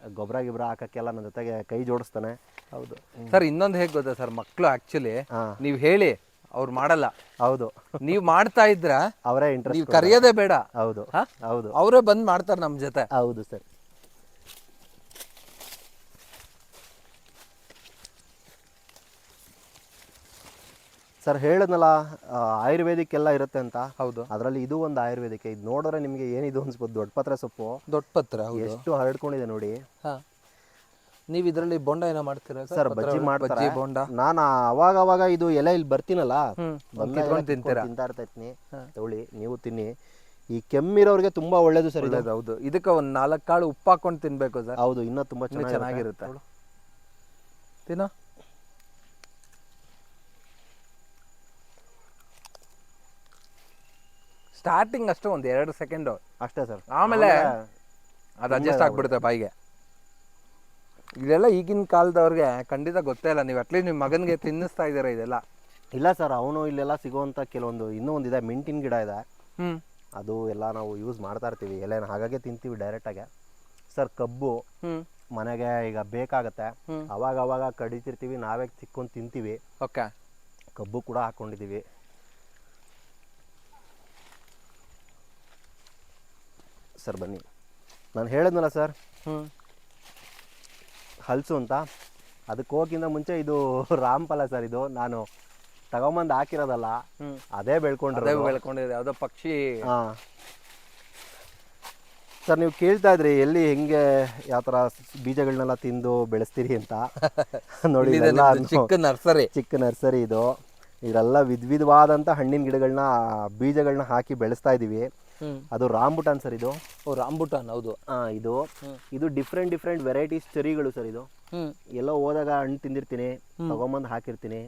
ಗೊಬ್ಬರ ಗಿಬ್ರ ಹಾಕಕ್ಕೆಲ್ಲ ನನ್ನ ಜೊತೆಗೆ ಕೈ ಜೋಡಿಸ್ತಾನೆ.
ಹೌದು. ಸರ್ ಇನ್ನೊಂದು ಹೇಗೆ ಗೊತ್ತಾ ಸರ್ ಮಕ್ಕಳು ಆಕ್ಚುಲಿ
ಹಾ.
ನೀವು ಹೇಳಿ ಅವ್ರು ಮಾಡಲ್ಲ.
ಹೌದು.
ನೀವು ಮಾಡ್ತಾ ಇದ್ರ
ಅವರೇ
ನೀವು
ಇಂಟ್ರೆಸ್ಟ್
ಕರೆಯೋದೇ ಬೇಡ.
ಹೌದು.
ಹಾ?
ಹೌದು.
ಅವರೇ ಬಂದ್ ಮಾಡ್ತಾರೆ ನಮ್ಮ ಜೊತೆ.
ಹೌದು ಸರ್. ಸರ್ ಹೇಳಿದ್ನಲ್ಲ ಆಯುರ್ವೇದಿಕ್ ಎಲ್ಲ ಇರುತ್ತೆ ಅಂತ.
ಹೌದು.
ಅದರಲ್ಲಿ ಇದು ಒಂದು ಆಯುರ್ವೇದಿಕ್. ಇದು ನೋಡಿದ್ರೆ ನಿಮಗೆ ಏನಿದು ಅನ್ಸ್ಬೋದು? ದೊಡ್ಡ ಪತ್ರೆ ಸೊಪ್ಪು.
ದೊಡ್ಡ ಪತ್ರ
ಎಷ್ಟು ಹರಡ್ಕೊಂಡಿದೆ ನೋಡಿ.
ನೀವು ಇದರಲ್ಲಿ ಬೊಂಡ ಏನೋ ಮಾಡ್ತೀರಾ
ಸರ್? ಬಜ್ಜಿ? ಮಾಡ್ತಾರೆ.
ಬೋಂಡ.
ನಾನು ಅವಾಗ ಅವಾಗ ಇದು ಎಲೆ ಇಲ್ಲಿ ಬರ್ತೀನಲ್ಲ?
ತಿಂತೀರಾ?
ತಿಂತಾ ಇರ್ತೀನಿ ತಗೊಳ್ಳಿ ನೀವು ತಿನ್ನಿ. ಈ ಕೆಮ್ಮಿರೋರಿಗೆ ತುಂಬಾ ಒಳ್ಳೇದು ಸರ್ ಇದು.
ಹೌದು. ಇದಕ್ಕೆ ಒಂದು ನಾಲ್ಕು ಕಾಳು ಉಪ್ಪು ಹಾಕೊಂಡು ತಿನ್ಬೇಕು ಸರ್.
ಹೌದು ಇನ್ನೂ ತುಂಬಾ ಚೆನ್ನಾಗಿರುತ್ತೆ.
ತಿನ್ನೋ. ಸ್ಟಾರ್ಟಿಂಗ್ ಅಷ್ಟು ಒಂದು ಎರಡು ಸೆಕೆಂಡು
ಅಷ್ಟೇ ಸರ್
ಆಮೇಲೆ ಅದು ಅಡ್ಜಸ್ಟ್ ಆಗ್ಬಿಡುತ್ತೆ ಬಾಯಿಗೆ. ಇದೆಲ್ಲ ಈಗಿನ ಕಾಲದವ್ರಿಗೆ ಖಂಡಿತ ಗೊತ್ತೇ ಇಲ್ಲ ನೀವು ಅಟ್ಲೀಸ್ಟ್ ನಿಮ್ಮ ಮಗನಿಗೆ ತಿನ್ನಿಸ್ತಾ ಇದ್ದೀರಾ ಇದೆಲ್ಲ.
ಇಲ್ಲ ಸರ್ ಅವನು ಇಲ್ಲೆಲ್ಲ ಸಿಗುವಂತ ಕೆಲವೊಂದು ಇನ್ನೂ ಒಂದಿದೆ ಮಿಂಟಿನ ಗಿಡ ಇದೆ.
ಹ್ಞೂ
ಅದು ಎಲ್ಲ ನಾವು ಯೂಸ್ ಮಾಡ್ತಾ ಇರ್ತೀವಿ ಎಲೆನ ಹಾಗಾಗಿ ತಿಂತೀವಿ ಡೈರೆಕ್ಟಾಗೆ ಸರ್ ಕಬ್ಬು
ಹ್ಞೂ
ಮನೆಗೆ ಈಗ ಬೇಕಾಗತ್ತೆ. ಅವಾಗ ಅವಾಗ ಕಡಿತಿರ್ತೀವಿ ನಾವೇ ಚಿಕ್ಕೊಂಡು ತಿಂತೀವಿ.
ಓಕೆ
ಕಬ್ಬು ಕೂಡ ಹಾಕ್ಕೊಂಡಿದ್ದೀವಿ ಸರ್ ಬನ್ನಿ. ನಾನು ಹೇಳಿದ್ನಲ್ಲ ಸರ್.
ಹ್ಞೂ
ಹಲ್ಸು ಅಂತ. ಅದಕ್ಕೆ ಹೋಗಿಂತ ಮುಂಚೆ ಇದು ರಾಮಫಲ ಸರ್ ಇದು. ನಾನು ತಗೊಂಬಂದು ಹಾಕಿರೋದಲ್ಲ.
ಹ್ಮ್.
ಅದೇ ಬೆಳ್ಕೊಂಡ್ರೆ
ಅದೇ ಬೆಳ್ಕೊಂಡಿದೆ ಯಾವುದೋ ಪಕ್ಷಿ.
ಹಾಂ. ಸರ್ ನೀವು ಕೇಳ್ತಾ ಇದ್ರಿ ಎಲ್ಲಿ ಹೆಂಗೆ ಯಾವ ಥರ ಬೀಜಗಳನ್ನೆಲ್ಲ ತಿಂದು ಬೆಳೆಸ್ತೀರಿ ಅಂತ. ನೋಡಿ
ಇಲ್ಲಿದೆ
ಇದೆಲ್ಲ
ನಿಮ್ದು ಚಿಕ್ಕ ನರ್ಸರಿ.
ಚಿಕ್ಕ ನರ್ಸರಿ ಇದು. ಇದೆಲ್ಲ ವಿಧ ವಿಧವಾದಂಥ ಹಣ್ಣಿನ ಗಿಡಗಳನ್ನ ಬೀಜಗಳನ್ನ ಹಾಕಿ ಬೆಳೆಸ್ತಾ ಇದ್ದೀವಿ ಅದು ರಾಂಬುಟಾನ್ ಸರ್ ಇದು.
ಓ ರಾಂಬುಟಾನ್ ಹೌದು.
ಆ, ಇದು. ಇದು ಡಿಫ್ರೆಂಟ್ ಡಿಫ್ರೆಂಟ್ ವೆರೈಟೀಸ್ ಚೆರಿಗಳು ಸರ್ ಇದು. ಎಲ್ಲ ಹೋದಾಗ ಹಣ್ಣು ತಿಂದಿರ್ತೀನಿ ತಗೊಂಬಂದು ಹಾಕಿರ್ತೀನಿ.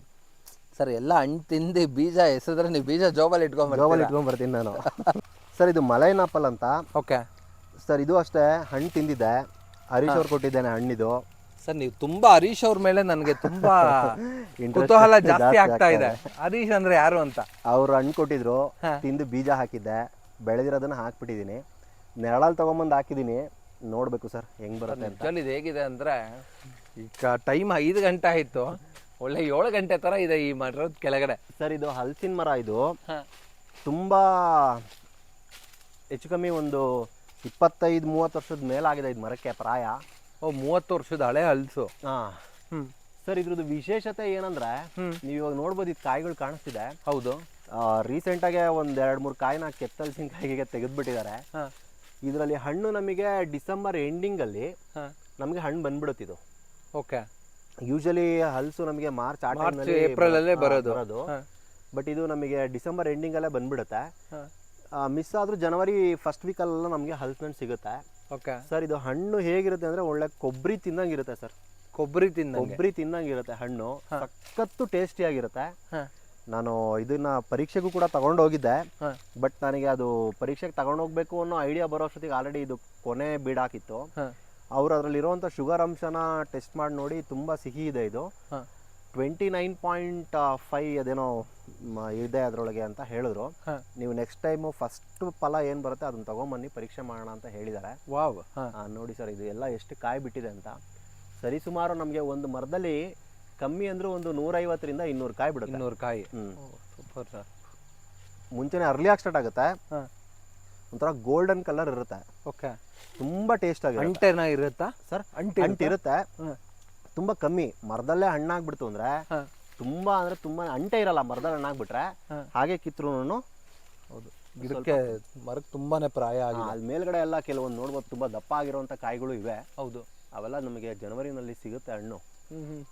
ಸರ್ ಎಲ್ಲ ಹಣ್ಣು ತಿಂದು ಬೀಜ ಎಸೆದ್ರೆ ನೀವು ಬೀಜ ಜೋಬಲ್ಲಿ
ಜೋಬಲ್ಲಿ
ಇಟ್ಕೊಂಡ್ಬರ್ತೀರಾ
ಇಟ್ಕೊಂಡ್ ಬರ್ತೀನಿ ನಾನು. ಸರ್ ಇದು ಮಲೈನ್ ಆಪಲ್ ಅಂತ.
ಓಕೆ.
ಸರ್ ಇದು ಅಷ್ಟೇ ಹಣ್ಣು ತಿಂದಿದ್ದೆ. ಹರೀಶ್ ಅವ್ರು ಕೊಟ್ಟಿದ್ದೇನೆ ಹಣ್ಣಿದು
ಸರ್ ನೀವು ತುಂಬಾ ಹರೀಶ್ ಅವ್ರ ಮೇಲೆ ನನಗೆ ತುಂಬಾ ಕುತೂಹಲ ಜಾಸ್ತಿ ಆಗ್ತಾ ಇದೆ. ಹರೀಶ್ ಅಂದ್ರೆ ಯಾರು ಅಂತ?
ಅವ್ರು ಹಣ್ಣು ಕೊಟ್ಟಿದ್ರು ತಿಂದು ಬೀಜ ಹಾಕಿದ್ದೆ. ಬೆಳೆದಿರೋದನ್ನ ಹಾಕ್ಬಿಟ್ಟಿದ್ದೀನಿ. ನೆರಳಲ್ಲಿ ತಗೊಂಬಂದು ಹಾಕಿದ್ದೀನಿ. ನೋಡ್ಬೇಕು ಸರ್ ಹೆಂಗ್ ಬರುತ್ತೆ ಅಂತ.
ಇದು ಹೇಗಿದೆ ಅಂದ್ರೆ ಈಗ ಟೈಮ್ ಐದು ಗಂಟೆ ಆಯ್ತು. ಒಳ್ಳೆ ಏಳು ಗಂಟೆ ತರ ಇದೆ ಈ ಮರದ ಕೆಳಗಡೆ.
ಸರ್ ಇದು ಹಲಸಿನ ಮರ ಇದು. ತುಂಬಾ ಹೆಚ್ಚು ಕಮ್ಮಿ ಒಂದು ಇಪ್ಪತ್ತೈದು ಮೂವತ್ತು ವರ್ಷದ ಮೇಲಾಗಿದೆ ಇದು ಮರಕ್ಕೆ ಪ್ರಾಯ.
ಓ ಮೂವತ್ತು ವರ್ಷದ ಹಳೆ ಹಲ್ಸು.
ಹಾಂ. ಸರ್ ಇದ್ರದ್ದು ವಿಶೇಷತೆ ಏನಂದ್ರೆ. ನೀವು ಇವಾಗ ನೋಡ್ಬೋದು ಇದು ಕಾಯಿಗಳು ಕಾಣಿಸ್ತಿದೆ.
ಹೌದು.
ರೀಸೆಂಟಾಗೆ ಒಂದು ಎರಡು ಮೂರು ಕಾಯಿನ ಕೆತ್ತಲ್ಸಿನಕಾಯಿಗೆ ತೆಗೆದ್ಬಿಟ್ಟಿದ್ದಾರೆ. ಇದರಲ್ಲಿ ಹಣ್ಣು ನಮಗೆ ಡಿಸೆಂಬರ್ ಎಂಡಿಂಗಲ್ಲಿ ನಮಗೆ ಹಣ್ಣು ಬಂದ್ಬಿಡುತ್ತೆ ಇದು
ಓಕೆ.
ಯೂಶಲಿ ಹಲಸು ನಮಗೆ ಮಾರ್ಚ್
ಏಪ್ರಿಲ್ ಅಲ್ಲೇ ಬರೋದು.
ಬಟ್ ಇದು ನಮಗೆ ಡಿಸೆಂಬರ್ ಎಂಡಿಂಗಲ್ಲೇ ಬಂದ್ಬಿಡುತ್ತೆ.
ಹಾ.
ಮಿಸ್ ಆದ್ರೂ ಜನವರಿ ಫಸ್ಟ್ ವೀಕಲ್ಲೆಲ್ಲ ನಮಗೆ ಹಲಸಿನ ಹಣ್ಣು ಸಿಗುತ್ತೆ.
ಓಕೆ.
ಸರ್ ಇದು ಹಣ್ಣು ಹೇಗಿರುತ್ತೆ ಅಂದ್ರೆ ಒಳ್ಳೆ ಕೊಬ್ಬರಿ ತಿನ್ನಂಗಿರುತ್ತೆ ಸರ್
ಕೊಬ್ಬರಿ ತಿನ್ನ
ಕೊಬ್ಬರಿ ತಿನ್ನಂಗಿರುತ್ತೆ ಹಣ್ಣು. ಸಖತ್ತು ಟೇಸ್ಟಿಯಾಗಿರುತ್ತೆ
ಹಾ.
ನಾನು ಇದನ್ನ ಪರೀಕ್ಷೆಗೂ ಕೂಡ ತಗೊಂಡು ಹೋಗಿದ್ದೆ ಬಟ್ ನನಗೆ ಅದು ಪರೀಕ್ಷೆಗೆ ತಗೊಂಡು ಹೋಗ್ಬೇಕು ಅನ್ನೋ ಐಡಿಯಾ ಬರೋ ಅಷ್ಟೊತ್ತಿಗೆ ಆಲ್ರೆಡಿ ಇದು ಕೊನೆ ಬೀಡಾಕಿತ್ತು
ಅವ್ರು
ಅವ್ರು ಅದರಲ್ಲಿರುವಂಥ ಶುಗರ್ ಅಂಶನ ಟೆಸ್ಟ್ ಮಾಡಿ ನೋಡಿ ತುಂಬ ಸಿಹಿ ಇದೆ ಇದು. ಟ್ವೆಂಟಿ ನೈನ್ ಪಾಯಿಂಟ್ ಫೈವ್ ಅದೇನೋ ಇದೆ ಅದರೊಳಗೆ ಅಂತ ಹೇಳಿದ್ರು. ನೀವು ನೆಕ್ಸ್ಟ್ ಟೈಮು ಫಸ್ಟ್ ಫಲ ಏನು ಬರುತ್ತೆ ಅದನ್ನ ತೊಗೊಂಬನ್ನಿ ಪರೀಕ್ಷೆ ಮಾಡೋಣ ಅಂತ ಹೇಳಿದ್ದಾರೆ.
ವಾವ್.
ನೋಡಿ ಸರ್ ಇದು ಎಲ್ಲ ಎಷ್ಟು ಕಾಯಿ ಬಿಟ್ಟಿದೆ ಅಂತ. ಸರಿ ಸುಮಾರು ನಮಗೆ ಒಂದು ಮರದಲ್ಲಿ ಕಮ್ಮಿ ಅಂದ್ರೆ ಒಂದು ನೂರೈವತ್ತರಿಂದ ಇನ್ನೂರು ಕಾಯಿ ಬಿಡುತ್ತೆ.
ಇನ್ನೂರು ಕಾಯಿ. Super sir.
ಮುಂಚೆನೆ ಅರ್ಲಿ ಆಗಿ ಸ್ಟಾರ್ಟ್ ಆಗುತ್ತೆ ಒಂಥರ ಗೋಲ್ಡನ್ ಕಲರ್ ಇರುತ್ತೆ.
ಓಕೆ.
ತುಂಬ ಟೇಸ್ಟ್ ಆಗಿದೆ
ಅಂಟೆನ ಇರುತ್ತಾ?
ಸರ್
ಅಂಟಿ
ಅಂಟಿ ಇರುತ್ತೆ? ತುಂಬಾ ಕಮ್ಮಿ. ಮರದಲ್ಲೇ ಹಣ್ಣಾಗ್ಬಿಡ್ತು ಅಂದ್ರೆ ತುಂಬಾ ಅಂದ್ರೆ ತುಂಬಾ ಅಂಟೆ ಇರಲ್ಲ ಮರದಲ್ಲಿ ಹಣ್ಣಾಗ್ಬಿಟ್ರೆ. ಹಾಗೆ ಕಿತ್ರು
ಹೌದು. ಗಿಡಕ್ಕೆ ಮರಕ್ಕೆ ತುಂಬಾನೇ ಪ್ರಾಯ ಆಗಿದೆ.
ಅಲ್ಲಿ ಮೇಲ್ಗಡೆ ಎಲ್ಲ ಕೆಲವೊಂದು ನೋಡ್ಬೋದು ತುಂಬಾ ದಪ್ಪ ಆಗಿರುವಂತ ಕಾಯಿಗಳು ಇವೆ.
ಹೌದು.
ಅವೆಲ್ಲ ನಮಗೆ ಜನವರಿನಲ್ಲಿ ಸಿಗುತ್ತೆ ಹಣ್ಣು.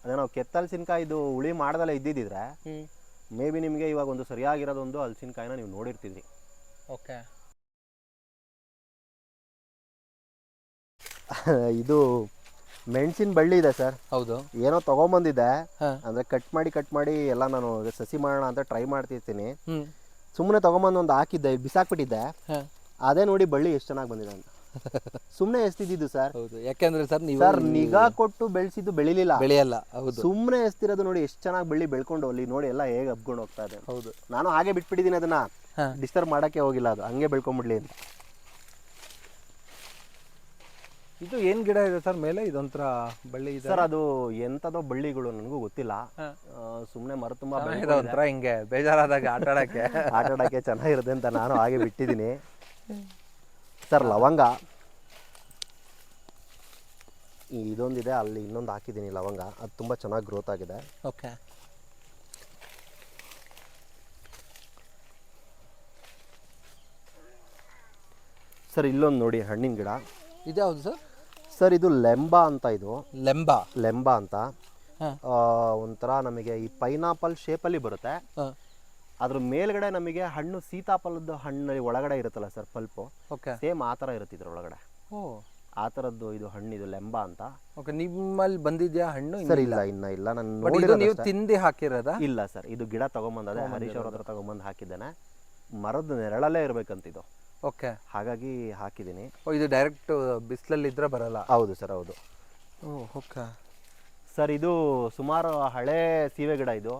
ಅದೇ ನಾವು ಕೆತ್ತಲ್ಸಿನಕಾಯಿ ಇದು ಹುಳಿ ಮಾಡ್ದಲ್ಲ ಇದ್ದಿದ್ದಿದ್ರೆ
ಹ್ಮ್.
ಮೇ ಬಿ ನಿಮಗೆ ಇವಾಗ ಒಂದು ಸರಿಯಾಗಿರೋದೊಂದು ಹಲಸಿನಕಾಯಿನ ನೀವು ನೋಡಿರ್ತಿದ್ರಿ.
ಓಕೆ.
ಇದು ಮೆಣಸಿನ ಬಳ್ಳಿ ಇದೆ ಸರ್.
ಹೌದು.
ಏನೋ ತಗೊಂಬಂದಿದ್ದೆ.
ಅಂದ್ರೆ
ಅಂದರೆ ಕಟ್ ಮಾಡಿ ಕಟ್ ಮಾಡಿ ಎಲ್ಲ ನಾನು ಸಸಿ ಮಾಡೋಣ ಅಂತ ಟ್ರೈ ಮಾಡ್ತಿರ್ತೀನಿ. ಸುಮ್ಮನೆ ತಗೊಂಬಂದು ಒಂದು ಹಾಕಿದ್ದೆ ಬಿಸಾಕ್ಬಿಟ್ಟಿದ್ದೆ. ಅದೇ ನೋಡಿ ಬಳ್ಳಿ ಎಷ್ಟು ಚೆನ್ನಾಗಿ ಬಂದಿದೆ ಅಂತ. ಸುಮ್ಮನೆ ಎಸ್ತಿದ್ದು ಸರ್
ಹೌದು. ಯಾಕೆಂದ್ರೆ ಸರ್ ನೀವು
ಸರ್ ನಿಗಾ ಕೊಟ್ಟು ಬೆಳೆಸಿದ್ದು ಬೆಳಿಲಿಲ್ಲ.
ಬೆಳೆಯಲ್ಲ ಹೌದು.
ಸುಮ್ಮನೆ ಎಸ್ತಿರೋದು ನೋಡಿ ಎಷ್ಟು ಚೆನ್ನಾಗಿ ಬೆಳ್ಳಿ ಬೆಳ್ಕೊಂಡು ಅಲ್ಲಿ ನೋಡಿ ಎಲ್ಲ ಹೇಗೆ ಹಬ್ಕೊಂಡು ಹೋಗ್ತಾ ಇದೆ.
ಹೌದು.
ನಾನು ಹಾಗೆ ಬಿಟ್ಬಿಟ್ಟಿದ್ದೀನಿ ಅದನ್ನ. ಡಿಸ್ಟರ್ಬ್ ಮಾಡಕ್ಕೆ ಹೋಗಿಲ್ಲ ಅದು. ಹಂಗೆ ಬೆಳ್ಕೊಂಬಿಡ್ಲಿ ಅಂತ.
ಇದು ಏನ್ ಗಿಡ ಇದೆ ಸರ್ ಮೇಲೆ ಇದೊಂಥರ ಬಳ್ಳಿ ಇದೆ?
ಸರ್ ಅದು ಎಂತದೋ ಬಳ್ಳಿಗಳು ನನಗೂ ಗೊತ್ತಿಲ್ಲ. ಸುಮ್ಮನೆ ಮರ ತುಂಬಾ
ಒಂಥರ ಹಿಂಗೆ ಬೇಜಾರಾದಾಗ ಆಟ ಆಡಕ್ಕೆ
ಆಟ ಆಡೋಕ್ಕೆ ಚೆನ್ನಾಗಿರುತ್ತೆ ಅಂತ ನಾನು ಹಾಗೆ ಬಿಟ್ಟಿದ್ದೀನಿ. ಸರ್ ಲವಂಗ. ಇದೊಂದಿದೆ ಅಲ್ಲಿ ಇನ್ನೊಂದು ಹಾಕಿದ್ದೀನಿ ಲವಂಗ. ಅದು ತುಂಬ ಚೆನ್ನಾಗಿ ಗ್ರೋತ್ ಆಗಿದೆ.
ಓಕೆ.
ಸರ್ ಇಲ್ಲೊಂದು ನೋಡಿ ಹಣ್ಣಿನ ಗಿಡ.
ಇದ್ಯಾವುದು ಸರ್?
ಸರ್ ಇದು ಲೆಂಬ ಅಂತ ಇದು.
ಲೆಂಬ.
ಲೆಂಬ ಅಂತ. ಒಂಥರ ನಮಗೆ ಈ ಪೈನಾಪಲ್ ಶೇಪಲ್ಲಿ ಬರುತ್ತೆ. ಅದ್ರ ಮೇಲ್ಗಡೆ ನಮಗೆ ಹಣ್ಣು ಸೀತಾಫಲದ ಹಣ್ಣಲ್ಲಿ ಒಳಗಡೆ ಇರುತ್ತಲ್ಲ ಸರ್ ಪಲ್ಪು
ಓಕೆ
ಸೇಮ್ ಆ ಥರ ಇರುತ್ತೆ ಇದ್ರೊಳಗಡೆ
ಓ.
ಆ ಥರದ್ದು ಇದು ಹಣ್ಣು ಇದು ಲೆಂಬ ಅಂತ.
ಓಕೆ ನಿಮ್ಮಲ್ಲಿ ಬಂದಿದ್ಯಾ ಹಣ್ಣು
ಸರಿ ಇಲ್ಲ? ಇನ್ನ ಇಲ್ಲ. ನಾನು
ಇದು ನೀವು. ತಿಂದಿ ಹಾಕಿರೋದಾ?
ಇಲ್ಲ ಸರ್ ಇದು ಗಿಡ ತಗೊಂಬಂದದೆ ಹರೀಶ್ ಅವ್ರ ಹತ್ರ ತಗೊಂಬಂದು ಹಾಕಿದ್ದೇನೆ. ಮರದ ನೆರಳಲ್ಲೇ ಇರ್ಬೇಕಂತಿದು.
ಓಕೆ
ಹಾಗಾಗಿ ಹಾಕಿದ್ದೀನಿ.
ಓ ಇದು ಡೈರೆಕ್ಟ್ ಬಿಸಿಲಲ್ಲಿ ಇದ್ರೆ ಬರಲ್ಲ?
ಹೌದು ಸರ್ ಹೌದು.
ಓ ಓಕೆ
ಸರ್ ಇದು ಸುಮಾರು ಹಳೆ ಸೀವೆ ಗಿಡ ಇದು.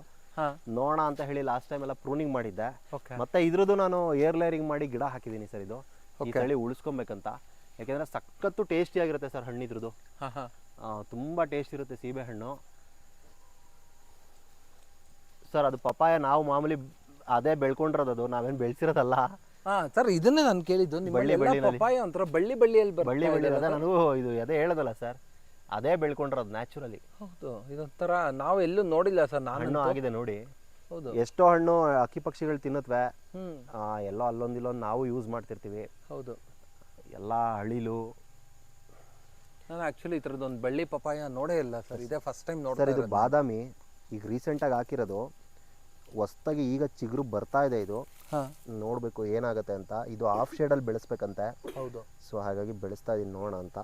ನೋಡೋಣ ಅಂತ ಹೇಳಿ ಲಾಸ್ಟ್ ಟೈಮ್ ಎಲ್ಲ ಪ್ರೂನಿಂಗ್ ಮಾಡಿದ್ದೆ. ಮತ್ತೆ ಇದ್ರದ್ದು ನಾನು ಏರ್ ಲೇರಿಂಗ್ ಮಾಡಿ ಗಿಡ ಹಾಕಿದ್ದೀನಿ ಸರ್ ಇದು. ಈ ತಳಿ ಉಳಿಸ್ಕೊಬೇಕಂತ. ಯಾಕೆಂದ್ರೆ ಸಖತ್ತು ಟೇಸ್ಟಿ ಆಗಿರುತ್ತೆ ಸರ್ ಹಣ್ಣಿದ್ರದ್ದು. ತುಂಬಾ ಟೇಸ್ಟ್ ಇರುತ್ತೆ ಸೀಬೆ ಹಣ್ಣು. ಸರ್ ಅದು ಪಪ್ಪಾಯ ನಾವು ಮಾಮೂಲಿ ಅದೇ ಬೆಳ್ಕೊಂಡಿರೋದು ಅದು ನಾವೇನು ಬೆಳೆಸಿರೋದಲ್ಲ.
ಸರ್ ಇದನ್ನೇ ನಾನು ಕೇಳಿದ್ದು
ಬಳ್ಳಿ
ಒಂಥರ ಬಳ್ಳಿ ಬಳ್ಳಿಯಲ್ಲಿ ಬರ್ತಾ
ಬಳ್ಳಿ ಬಳ್ಳಿ ನನಗೂ ಇದು ಅದೇ ಹೇಳೋದಲ್ಲ ಸರ್ ಅದೇ ಬೆಳ್ಕೊಂಡಿರೋದು ನ್ಯಾಚುರಲಿ
ಹೌದು ಇದೊಂಥರ ನಾವು ಎಲ್ಲೂ ನೋಡಿಲ್ಲ ಸರ್ ನಾನು
ಹಣ್ಣು ಆಗಿದೆ ನೋಡಿ.
ಹೌದು.
ಎಷ್ಟೋ ಹಣ್ಣು ಅಕ್ಕಿ ಪಕ್ಷಿಗಳು ತಿನ್ನತ್ವೆ.
ಹ್ಮ್.
ಆ, ಎಲ್ಲೋ ಅಲ್ಲೊಂದು ಇಲ್ಲೊಂದು ನಾವು ಯೂಸ್ ಮಾಡ್ತಿರ್ತೀವಿ.
ಹೌದು.
ಎಲ್ಲ ಅಳಿಲು
ನಾನು ಆಕ್ಚುಲಿ ಈ ಥರದ್ದು ಒಂದು ಬಳ್ಳಿ ಪಪ್ಪಾಯ ನೋಡೇ ಇಲ್ಲ ಸರ್. ಇದೇ ಫಸ್ಟ್ ಟೈಮ್
ಸರ್ ಇದು
ಇರೋದು.
ಬಾದಾಮಿ. ಈಗ ರೀಸೆಂಟಾಗಿ ಹಾಕಿರೋದು. ಹೊಸ್ದಾಗಿ ಈಗ ಚಿಗುರು ಬರ್ತಾ ಇದೆ ಇದು.
ಹಾ.
ನೋಡಬೇಕು ಏನಾಗುತ್ತೆ ಅಂತ. ಇದು ಆಫ್ ಶೇಡಲ್ಲಿ ಬೆಳೆಸ್ಬೇಕಂತೆ.
ಹೌದು.
ಸೊ ಹಾಗಾಗಿ ಬೆಳೆಸ್ತಾ ಇದೀನಿ ನೋಡೋಣ ಅಂತ.